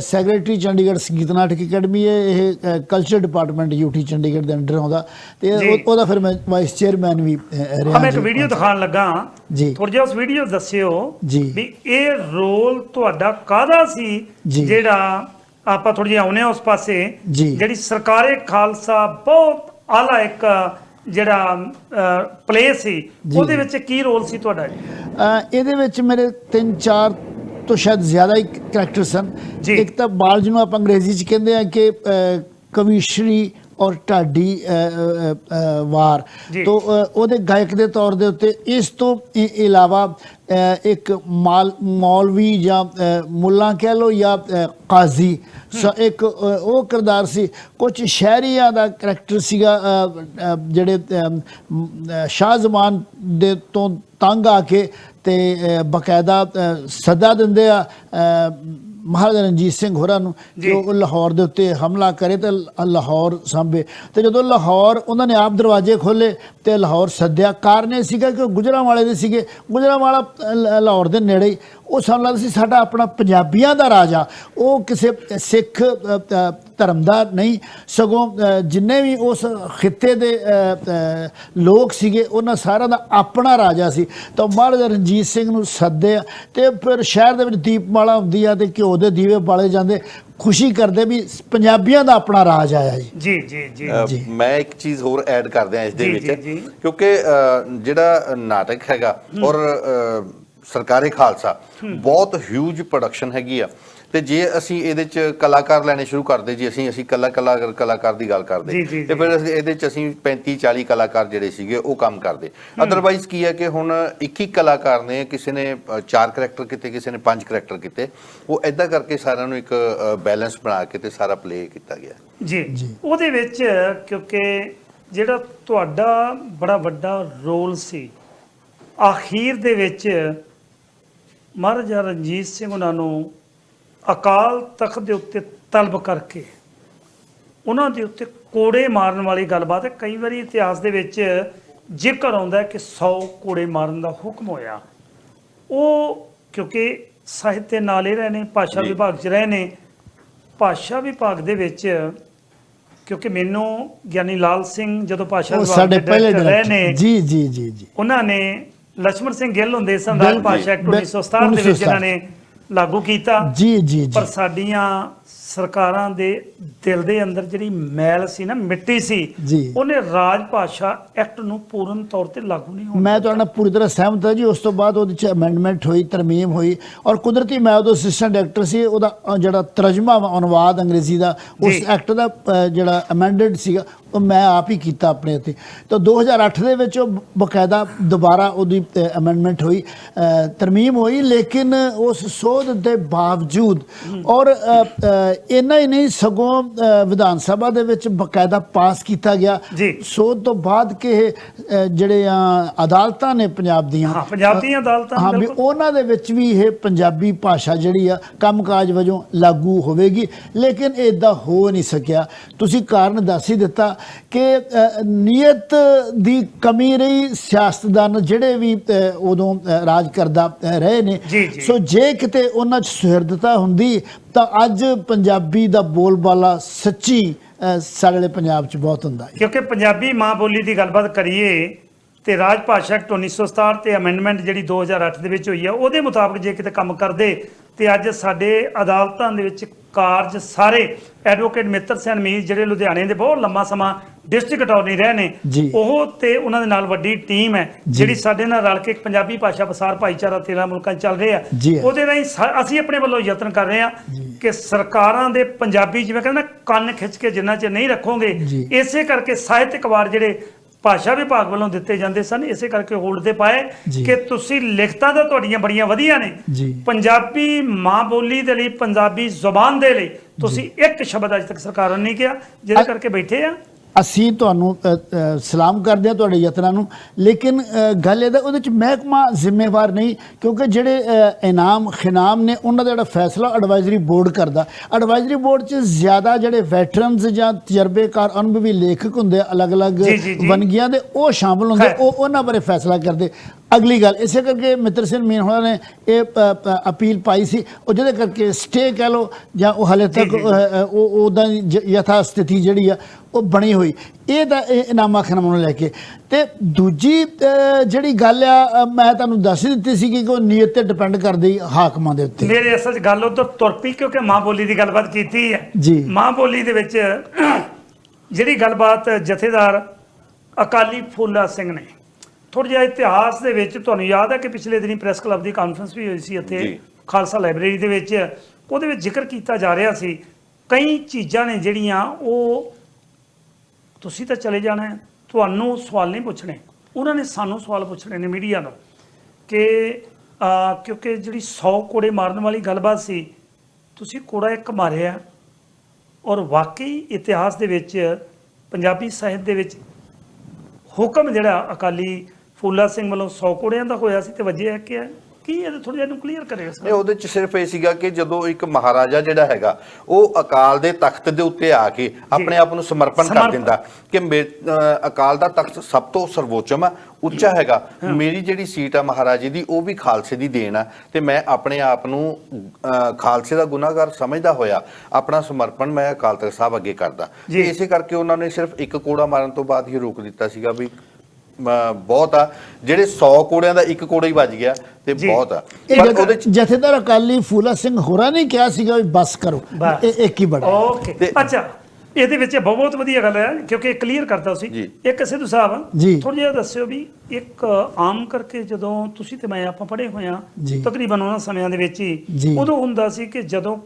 ਸੈਕਟਰੀ ਚੰਡੀਗੜ੍ਹ ਸੰਗੀਤ ਨਾਟਕ ਅਕੈਡਮੀ ਹੈ ਇਹ ਕਲਚਰ ਡਿਪਾਰਟਮੈਂਟ ਯੂਟੀ ਚੰਡੀਗੜ੍ਹ ਦੇ ਅੰਡਰ ਆਉਂਦਾ ਤੇ ਉਹਦਾ ਫਿਰ ਮੈਂ ਵਾਈਸ ਚੇਅਰਮੈਨ ਵੀ ਰਿਹਾ ਮੈਂ ਇੱਕ। ਵੀਡੀਓ ਦਿਖਾਉਣ ਲੱਗਾ ਜੀ। ਥੋੜਾ ਜਿਹਾ ਉਸ ਵੀਡੀਓ ਦੱਸਿਓ ਜੀ। ਵੀ ਇਹ ਰੋਲ ਤੁਹਾਡਾ ਕਾਹਦਾ ਸੀ। ਜਿਹੜਾ ਆਪਾਂ ਥੋੜੀ ਜਿਹੀ ਆਉਨੇ ਆ ਉਸ ਪਾਸੇ। ਜਿਹੜੀ ਸਰਕਾਰੇ ਖਾਲਸਾ ਬਹੁਤ ਆਲਾ ਇੱਕ ਜਿਹੜਾ ਪਲੇ ਸੀ। ਉਹਦੇ ਵਿੱਚ ਕੀ ਰੋਲ ਸੀ ਤੁਹਾਡਾ ਇਹਦੇ ਵਿੱਚ ਮੇਰੇ ਤਿੰਨ ਚਾਰ ਤੋਂ ਸ਼ਾਇਦ ਜ਼ਿਆਦਾ ਹੀ ਕਰੈਕਟਰ ਸਨ। ਇੱਕ ਤਾਂ ਬਾਲ ਜਿਹਨੂੰ ਆਪਾਂ ਅੰਗਰੇਜ਼ੀ ਚ ਕਹਿੰਦੇ ਆ ਕਿ ਕਵੀਸ਼ਰੀ ਔਰ ਢਾਡੀ ਵਾਰ। ਤੋਂ ਉਹਦੇ ਗਾਇਕ ਦੇ ਤੌਰ ਦੇ ਉੱਤੇ ਇਸ ਤੋਂ ਇਲਾਵਾ ਇੱਕ ਮਾਲ ਮੌਲਵੀ ਜਾਂ ਮੁੱਲਾ ਕਹਿ ਲੋ ਜਾਂ ਕਾਜ਼ੀ। ਸੋ ਇੱਕ ਉਹ ਕਿਰਦਾਰ ਸੀ। ਕੁਝ ਸ਼ਹਿਰੀਆਂ ਦਾ ਕਰੈਕਟਰ ਸੀਗਾ ਜਿਹੜੇ ਸ਼ਾਹ ਜ਼ਮਾਨ ਦੇ ਤੋਂ ਤੰਗ ਆ ਕੇ ਤੇ ਬਕਾਇਦਾ ਸੱਦਾ ਦਿੰਦੇ ਆ ਮਹਾਰਾਜਾ ਰਣਜੀਤ ਸਿੰਘ ਹੋਰਾਂ ਨੂੰ ਜੀ। ਕਿ ਉਹ ਲਾਹੌਰ ਦੇ ਉੱਤੇ ਹਮਲਾ ਕਰੇ ਤੇ ਲਾਹੌਰ ਸਾਂਭੇ। ਤੇ ਜਦੋਂ ਲਾਹੌਰ ਉਹਨਾਂ ਨੇ ਆਪ ਦਰਵਾਜ਼ੇ ਖੋਲੇ ਤੇ ਲਾਹੌਰ ਸੱਦਿਆ। ਕਾਰਨ ਇਹ ਸੀਗਾ ਕਿ ਗੁਜਰਾਂਵਾਲੇ ਦੇ ਸੀਗੇ। ਗੁਜਰਾਂਵਾਲਾ ਲਾਹੌਰ ਦੇ ਨੇੜੇ ਉਹ ਸਾਨੂੰ ਲੱਗਦਾ ਸੀ ਸਾਡਾ ਆਪਣਾ ਪੰਜਾਬੀਆਂ ਦਾ ਰਾਜਾ। ਉਹ ਕਿਸੇ ਸਿੱਖ ਧਰਮ ਦਾ ਨਹੀਂ। ਸਗੋਂ ਜਿੰਨੇ ਵੀ ਉਸ ਖਿੱਤੇ ਦੇ ਲੋਕ ਸੀਗੇ ਉਹਨਾਂ ਸਾਰਿਆਂ ਦਾ ਆਪਣਾ ਰਾਜਾ ਸੀ। ਤਾਂ ਮਹਾਰਾਜਾ ਰਣਜੀਤ ਸਿੰਘ ਨੂੰ ਸੱਦਿਆ ਤੇ ਫਿਰ ਸ਼ਹਿਰ ਦੇ ਵਿੱਚ ਦੀਪਮਾਲਾ ਹੁੰਦੀ ਆ ਤੇ ਘਿਓ ਦੇ ਦੀਵੇ ਬਾਲੇ ਜਾਂਦੇ। ਖੁਸ਼ੀ ਕਰਦੇ ਵੀ ਪੰਜਾਬੀਆਂ ਦਾ ਆਪਣਾ ਰਾਜ ਆਇਆ ਜੀ। ਜੀ ਜੀ। ਮੈਂ ਇੱਕ ਚੀਜ਼ ਹੋਰ ਐਡ ਕਰ ਦਿਆਂ ਇਸ ਦੇ ਵਿੱਚ। ਕਿਉਂਕਿ ਜਿਹੜਾ ਨਾਟਕ ਹੈਗਾ ਔਰ ਸਰਕਾਰੀ ਖਾਲਸਾ ਬਹੁਤ ਹਿਊਜ ਪ੍ਰੋਡਕਸ਼ਨ ਹੈਗੀ ਆ। ਤੇ ਜੇ ਅਸੀਂ ਇਹਦੇ ਚ ਕਲਾਕਾਰ ਲੈਣੇ ਸ਼ੁਰੂ ਕਰਦੇ ਜੀ ਅਸੀਂ ਅਸੀਂ ਕੱਲਾ ਕੱਲਾ ਕਲਾਕਾਰ ਦੀ ਗੱਲ ਕਰਦੇ ਤੇ ਫਿਰ ਅਸੀਂ ਇਹਦੇ ਚ ਅਸੀਂ 35 40 ਕਲਾਕਾਰ ਜਿਹੜੇ ਸੀਗੇ ਉਹ ਕੰਮ ਕਰਦੇ। ਅਦਰਵਾਈਜ਼ ਕੀ ਹੈ ਕਿ ਹੁਣ ਇੱਕ ਹੀ ਕਲਾਕਾਰ ਨੇ ਕਿਸੇ ਨੇ ਚਾਰ ਕਰੈਕਟਰ ਕੀਤੇ ਕਿਸੇ ਨੇ ਪੰਜ ਕਰੈਕਟਰ ਕੀਤੇ ਉਹ ਐਦਾਂ ਕਰਕੇ ਸਾਰਿਆਂ ਨੂੰ ਇੱਕ ਬੈਲੈਂਸ ਬਣਾ ਕੇ ਤੇ ਸਾਰਾ ਪਲੇ ਕੀਤਾ ਗਿਆ। ਜੀ। ਜੀ। ਉਹਦੇ ਵਿੱਚ ਕਿਉਂਕਿ ਜਿਹੜਾ ਤੁਹਾਡਾ ਬੜਾ ਵੱਡਾ ਰੋਲ ਸੀ ਆਖੀਰ ਦੇ ਵਿੱਚ ਮਹਾਰਾਜਾ ਰਣਜੀਤ ਸਿੰਘ ਉਹਨਾਂ ਨੂੰ ਅਕਾਲ ਤਖਤ ਦੇ ਉੱਤੇ ਤਲਬ ਕਰਕੇ ਉਹਨਾਂ ਦੇ ਉੱਤੇ ਕੋੜੇ ਮਾਰਨ ਵਾਲੀ ਗੱਲਬਾਤ ਹੈ। ਕਈ ਵਾਰੀ ਇਤਿਹਾਸ ਦੇ ਵਿੱਚ ਜ਼ਿਕਰ ਆਉਂਦਾ ਹੈ ਕਿ 100 ਕੋੜੇ ਮਾਰਨ ਦਾ ਹੁਕਮ ਹੋਇਆ। ਉਹ ਕਿਉਂਕਿ ਸਾਹਿਤ ਦੇ ਨਾਲ ਹੀ ਰਹੇ ਨੇ ਭਾਸ਼ਾ। ਵਿਭਾਗ 'ਚ ਰਹੇ ਨੇ ਭਾਸ਼ਾ ਵਿਭਾਗ ਦੇ ਵਿੱਚ ਕਿਉਂਕਿ ਮੈਨੂੰ ਗਿਆਨੀ ਲਾਲ ਸਿੰਘ ਜਦੋਂ ਭਾਸ਼ਾ ਉਹ ਵਿਭਾਗ ਸਾਡੇ ਦੇ ਰਹੇ ਨੇ ਜੀ ਜੀ ਜੀ ਜੀ। ਉਹਨਾਂ ਨੇ ਲక్ష్ਮਣ ਸਿੰਘ ਗਿੱਲ ਹੁੰਦੇ ਬਿਲਕੁਲ। ਭਾਸ਼ਾ ਐਕਟ ਬਿਲ- 1967 ਦੇ ਵਿੱਚ ਇਹਨਾਂ ਨੇ ਲਾਗੂ ਕੀਤਾ। ਜੀ ਜੀ ਜੀ। ਪਰ ਸਾਡੀਆਂ ਸਰਕਾਰਾਂ ਦੇ ਦਿਲ ਦੇ ਅੰਦਰ ਜਿਹੜੀ ਮੈਲ ਸੀ ਨਾ ਮਿੱਟੀ ਸੀ। ਉਹਨੇ ਰਾਜ ਭਾਸ਼ਾ ਐਕਟ ਨੂੰ ਪੂਰਨ ਤੌਰ ਤੇ ਲਾਗੂ ਨਹੀਂ ਹੋਣ ਮੈਂ ਤੁਹਾਡੇ ਨਾਲ ਪੂਰੀ ਤਰ੍ਹਾਂ ਸਹਿਮਤ ਹਾਂ ਜੀ ਉਸ ਤੋਂ ਬਾਅਦ ਉਹਦੇ ਚ ਅਮੈਂਡਮੈਂਟ ਹੋਈ ਤਰਮੀਮ ਹੋਈ ਔਰ ਕੁਦਰਤੀ ਮੈਂ ਉਦੋਂ ਅਸਿਸਟੈਂਟ ਡਾਇਰੈਕਟਰ ਸੀ ਉਹਦਾ ਜਿਹੜਾ ਤਰਜਮਾ ਅਨੁਵਾਦ ਅੰਗਰੇਜ਼ੀ ਦਾ ਉਸ। ਐਕਟ ਦਾ ਜਿਹੜਾ ਅਮੈਂਡਡ ਸੀਗਾ ਉਹ ਮੈਂ ਆਪ ਹੀ ਕੀਤਾ ਆਪਣੇ ਉੱਤੇ ਤਾਂ 2008 ਦੇ ਵਿੱਚ ਉਹ ਬਕਾਇਦਾ ਦੁਬਾਰਾ ਉਹਦੀ ਅਮੈਂਡਮੈਂਟ ਹੋਈ ਤਰਮੀਮ ਹੋਈ ਲੇਕਿਨ ਉਸ ਸੋਧ ਦੇ ਬਾਵਜੂਦ ਔਰ ਇੰਨਾ ਹੀ ਨਹੀਂ ਸਗੋਂ ਵਿਧਾਨ ਸਭਾ ਦੇ ਵਿੱਚ ਬਕਾਇਦਾ ਪਾਸ ਕੀਤਾ ਗਿਆ। ਸੋਧ ਤੋਂ ਬਾਅਦ ਕਿ ਜਿਹੜੇ ਆ ਅਦਾਲਤਾਂ ਨੇ ਪੰਜਾਬ ਦੀਆਂ ਹਾਂ ਪੰਜਾਬ ਦੀਆਂ ਅਦਾਲਤਾਂ ਹਾਂ ਵੀ। ਉਹਨਾਂ ਦੇ ਵਿੱਚ ਵੀ ਇਹ ਪੰਜਾਬੀ ਭਾਸ਼ਾ ਜਿਹੜੀ ਆ ਕੰਮਕਾਜ ਵਜੋਂ ਲਾਗੂ ਹੋਵੇਗੀ ਲੇਕਿਨ ਇਦਾਂ ਹੋ ਨਹੀਂ ਸਕਿਆ ਤੁਸੀਂ ਕਾਰਨ ਦੱਸ ਹੀ ਦਿੱਤਾ ਕਿ ਨੀਅਤ ਦੀ ਕਮੀ ਰਹੀ ਸਿਆਸਤਦਾਨ ਜਿਹੜੇ ਵੀ ਉਦੋਂ ਰਾਜ ਕਰਦਾ ਰਹੇ ਨੇ। ਸੋ ਜੇ ਕਿਤੇ ਉਹਨਾਂ 'ਚ ਸੁਹਿਰਦਤਾ ਹੁੰਦੀ ਤਾਂ ਅੱਜ ਪੰਜਾਬੀ ਦਾ ਬੋਲਬਾਲਾ ਸੱਚੀ ਸਾਡੇ ਲਈ ਪੰਜਾਬ 'ਚ ਬਹੁਤ ਹੁੰਦਾ ਹੈ। ਕਿਉਂਕਿ ਪੰਜਾਬੀ ਮਾਂ ਬੋਲੀ ਦੀ ਗੱਲਬਾਤ ਕਰੀਏ ਤੇ ਰਾਜ ਭਾਸ਼ਾ ਐਕਟ 1967 ਤੇ ਅਮੈਂਡਮੈਂਟ ਜਿਹੜੀ 2008 ਦੇ ਵਿੱਚ ਹੋਈ ਆ, ਉਹਦੇ ਮੁਤਾਬਕ ਜੇ ਕਿਤੇ ਕੰਮ ਕਰਦੇ ਤੇ ਅੱਜ ਸਾਡੇ ਅਦਾਲਤਾਂ ਦੇ ਵਿੱਚ ਕਾਰਜ ਸਾਰੇ ਐਡਵੋਕੇਟ ਮਿੱਤਰ ਸੈਨ ਮੀਰ ਜਿਹੜੇ ਲੁਧਿਆਣੇ ਦੇ ਬਹੁਤ ਲੰਮਾ ਸਮਾਂ ਡਿਸਟ੍ਰਿਕਟ ਅਟਾਰਨੀ ਰਹੇ ਨੇ। ਉਹ ਤੇ ਉਹਨਾਂ ਦੇ ਨਾਲ ਵੱਡੀ ਟੀਮ ਹੈ ਜਿਹੜੀ ਸਾਡੇ ਨਾਲ ਰਲ ਕੇ ਪੰਜਾਬੀ ਭਾਸ਼ਾ ਪਸਾਰ ਭਾਈਚਾਰਾ 13 ਮੁਲਕਾਂ ਚੱਲ ਰਿਹਾ। ਉਹਦੇ ਸਾ- ਅਸੀਂ ਆਪਣੇ ਵੱਲੋਂ ਯਤਨ ਕਰ ਰਹੇ ਹਾਂ ਕਿ ਸਰਕਾਰਾਂ ਦੇ ਪੰਜਾਬੀ ਜਿਵੇਂ ਕਹਿੰਦੇ ਨਾ ਕੰਨ ਖਿੱਚ ਕੇ ਜਿੰਨਾ ਚਿਰ ਨਹੀਂ ਰੱਖੋਗੇ। ਇਸੇ ਕਰਕੇ ਸਾਹਿਤਕ ਅਵਾਰਡ ਜਿਹੜੇ ਭਾਸ਼ਾ ਵਿਭਾਗ ਵੱਲੋਂ ਦਿੱਤੇ ਜਾਂਦੇ ਸਨ ਇਸੇ ਕਰਕੇ ਹੋਲਡ ਤੇ ਪਾਏ। ਕਿ ਤੁਸੀਂ ਲਿਖਤਾਂ ਤਾਂ ਤੁਹਾਡੀਆਂ ਬੜੀਆਂ ਵਧੀਆ ਨੇ। ਪੰਜਾਬੀ ਮਾਂ ਬੋਲੀ ਦੇ ਲਈ ਪੰਜਾਬੀ ਜ਼ੁਬਾਨ ਦੇ ਲਈ ਤੁਸੀਂ ਇੱਕ ਸ਼ਬਦ ਅਜੇ ਤੱਕ ਸਰਕਾਰਾਂ ਨੇ ਨਹੀਂ ਕਿਹਾ ਜਿਹਦੇ ਕਰਕੇ ਬੈਠੇ ਆ ਅਸੀਂ ਤੁਹਾਨੂੰ ਸਲਾਮ ਕਰਦੇ ਹਾਂ ਤੁਹਾਡੇ ਯਤਨਾਂ ਨੂੰ ਲੇਕਿਨ ਗੱਲ ਇਹਦਾ ਉਹਦੇ ਚ ਮਹਿਕਮਾ ਜ਼ਿੰਮੇਵਾਰ ਨਹੀਂ ਕਿਉਂਕਿ ਜਿਹੜੇ ਇਨਾਮ ਖਿਨਾਮ ਨੇ ਉਹਨਾਂ ਦਾ ਜਿਹੜਾ ਫੈਸਲਾ ਐਡਵਾਈਜ਼ਰੀ ਬੋਰਡ ਕਰਦਾ ਐਡਵਾਈਜ਼ਰੀ ਬੋਰਡ ਚ ਜ਼ਿਆਦਾ ਜਿਹੜੇ ਵੈਟਰਨਸ ਜਾਂ ਤਜਰਬੇਕਾਰ ਅਨੁਭਵੀ ਲੇਖਕ ਹੁੰਦੇ ਆ ਅਲੱਗ-ਅਲੱਗ। ਵਨਗੀਆਂ ਦੇ ਉਹ ਸ਼ਾਮਲ ਹੁੰਦੇ। ਉਹ ਉਹਨਾਂ ਬਾਰੇ ਫੈਸਲਾ ਕਰਦੇ ਅਗਲੀ ਗੱਲ ਇਸੇ ਕਰਕੇ ਮਿੱਤਰ ਸਿੰਘ ਮੀਨ ਹੋਣਾ ਨੇ ਇਹ ਅਪੀਲ ਪਾਈ ਸੀ ਉਹ ਜਿਹਦੇ ਕਰਕੇ ਸਟੇ ਕਹਿ ਲਓ ਜਾਂ ਉਹ ਹਲੇ ਤੱਕ ਉਹ ਉਹਦਾ ਯਥਾ ਸਥਿਤੀ ਜਿਹੜੀ ਆ ਉਹ ਬਣੀ ਹੋਈ। ਇਹ ਤਾਂ ਇਹ ਇਨਾਮਾ ਖਨਾਮ ਨੂੰ ਲੈ ਕੇ। ਤੇ ਦੂਜੀ ਜਿਹੜੀ ਗੱਲ ਆ ਮੈਂ ਤੁਹਾਨੂੰ ਦੱਸ ਹੀ ਦਿੱਤੀ ਸੀ ਕਿ ਉਹ ਨੀਅਤ ਤੇ ਡਿਪੈਂਡ ਕਰਦੀ ਹਾਕਮਾਂ ਦੇ ਉੱਤੇ। ਮੇਰੇ ਅਸਲ 'ਚ ਗੱਲ ਉਧਰ ਤੁਰ ਪਈ ਕਿਉਂਕਿ ਮਾਂ ਬੋਲੀ ਦੀ ਗੱਲਬਾਤ ਕੀਤੀ ਹੈ। ਜੀ। ਮਾਂ ਬੋਲੀ ਦੇ ਵਿੱਚ ਜਿਹੜੀ ਗੱਲਬਾਤ ਜਥੇਦਾਰ ਅਕਾਲੀ ਫੂਲਾ ਸਿੰਘ ਨੇ ਥੋੜਾ ਜਿਹਾ ਇਤਿਹਾਸ ਦੇ ਵਿੱਚ ਤੁਹਾਨੂੰ ਯਾਦ ਹੈ ਕਿ ਪਿਛਲੇ ਦਿਨੀ ਪ੍ਰੈਸ ਕਲੱਬ ਦੀ ਕਾਨਫਰੰਸ ਵੀ ਹੋਈ ਸੀ ਇੱਥੇ। ਖਾਲਸਾ ਲਾਇਬ੍ਰੇਰੀ ਦੇ ਵਿੱਚ। ਉਹਦੇ ਵਿੱਚ ਜ਼ਿਕਰ ਕੀਤਾ ਜਾ ਰਿਹਾ ਸੀ ਕਈ ਚੀਜ਼ਾਂ ਨੇ ਜਿਹੜੀਆਂ ਉਹ ਤੁਸੀਂ ਤਾਂ ਚਲੇ ਜਾਣਾ ਤੁਹਾਨੂੰ ਸਵਾਲ ਨਹੀਂ ਪੁੱਛਣੇ। ਉਹਨਾਂ ਨੇ ਸਾਨੂੰ ਸਵਾਲ ਪੁੱਛਣੇ ਨੇ ਮੀਡੀਆ ਨੂੰ ਕਿ ਕਿਉਂਕਿ ਜਿਹੜੀ 100 ਕੋੜੇ ਮਾਰਨ ਵਾਲੀ ਗੱਲਬਾਤ ਸੀ, ਤੁਸੀਂ ਕੋੜਾ ਇੱਕ ਮਾਰਿਆ ਔਰ ਵਾਕਈ ਇਤਿਹਾਸ ਦੇ ਵਿੱਚ, ਪੰਜਾਬੀ ਸਾਹਿਤ ਦੇ ਵਿੱਚ ਹੁਕਮ ਜਿਹੜਾ ਅਕਾਲੀ ਫੂਲਾ ਸਿੰਘ ਵੱਲੋਂ 100 ਕੋੜਿਆਂ ਦਾ ਹੋਇਆ ਸੀ ਤੇ ਵਜਿਆ ਕਿ ਹੈ? ਕੀ ਇਹ ਥੋੜਾ ਜਿਹਾ ਨੂੰ ਕਲੀਅਰ ਕਰਿਓ ਇਹ ਸਰ ਉਹਦੇ ਚ ਸਿਰਫ ਇਹ ਸੀਗਾ ਕਿ ਜਦੋਂ ਇੱਕ ਮਹਾਰਾਜਾ ਜਿਹੜਾ ਹੈਗਾ ਉਹ ਅਕਾਲ ਦੇ ਤਖਤ ਦੇ ਉੱਤੇ ਆ ਕੇ ਆਪਣੇ ਆਪ ਨੂੰ ਸਮਰਪਣ ਕਰ। ਦਿੰਦਾ ਕਿ ਅਕਾਲ ਦਾ ਤਖਤ ਸਭ ਤੋਂ ਸਰਵੋਚਮ ਆ ਉੱਚਾ ਹੈਗਾ। ਮੇਰੀ ਜਿਹੜੀ ਸੀਟ ਆ ਮਹਾਰਾਜੇ ਦੀ ਉਹ ਵੀ ਖਾਲਸੇ ਦੀ ਦੇਣ ਆ ਤੇ ਮੈਂ ਆਪਣੇ ਆਪ ਨੂੰ ਖਾਲਸੇ ਦਾ ਗੁਨਾਹਗਾਰ ਸਮਝਦਾ ਹੋਇਆ ਆਪਣਾ ਸਮਰਪਣ ਮੈਂ ਅਕਾਲ ਤਖਤ ਸਾਹਿਬ ਅੱਗੇ ਕਰਦਾ। ਇਸੇ ਕਰਕੇ ਉਹਨਾਂ ਨੇ ਸਿਰਫ ਇੱਕ ਕੋੜਾ ਮਾਰਨ ਤੋਂ ਬਾਅਦ ਹੀ ਰੋਕ ਦਿੱਤਾ ਸੀਗਾ ਵੀ ਬਹੁਤ ਆ ਜਿਹੜੇ 100 ਕੋੜਿਆਂ ਦਾ ਇੱਕ ਕੋੜਾ ਹੀ ਵੱਜ ਗਿਆ ਤੇ। ਬਹੁਤ ਆ ਇਹ ਪਰ ਜਥ- ਉਹਦੇ ਚ ਜਥੇਦਾਰ ਅਕਾਲੀ ਫੂਲਾ ਸਿੰਘ ਹੋਰਾਂ ਨੇ ਕਿਹਾ ਸੀਗਾ ਵੀ ਬਸ ਕਰੋ। ਇਹ ਇੱਕ ਹੀ ਬੜਾ। ਓਕੇ ਅੱਛਾ ਇਹਦੇ ਵਿੱਚ ਬਹੁਤ ਵਧੀਆ ਗੱਲ ਹੈ ਕਿਉਂਕਿ ਕਲੀਅਰ ਕਰਦਾ ਸੀ। ਇੱਕ ਸਿੱਧੂ ਸਾਹਿਬ। ਥੋੜਾ ਜਿਹਾ ਦੱਸਿਓ ਵੀ ਇੱਕ ਆਮ ਕਰਕੇ ਜਦੋਂ ਤੁਸੀਂ ਤੇ ਮੈਂ ਆਪਾਂ ਪੜ੍ਹੇ ਹੋਏ ਆ ਜੀ। ਤਕਰੀਬਨ ਉਹਨਾਂ ਸਮਿਆਂ ਦੇ ਵਿੱਚ। ਹੀ ਉਦੋਂ ਹੁੰਦਾ ਸੀ ਕਿ ਜਦੋਂ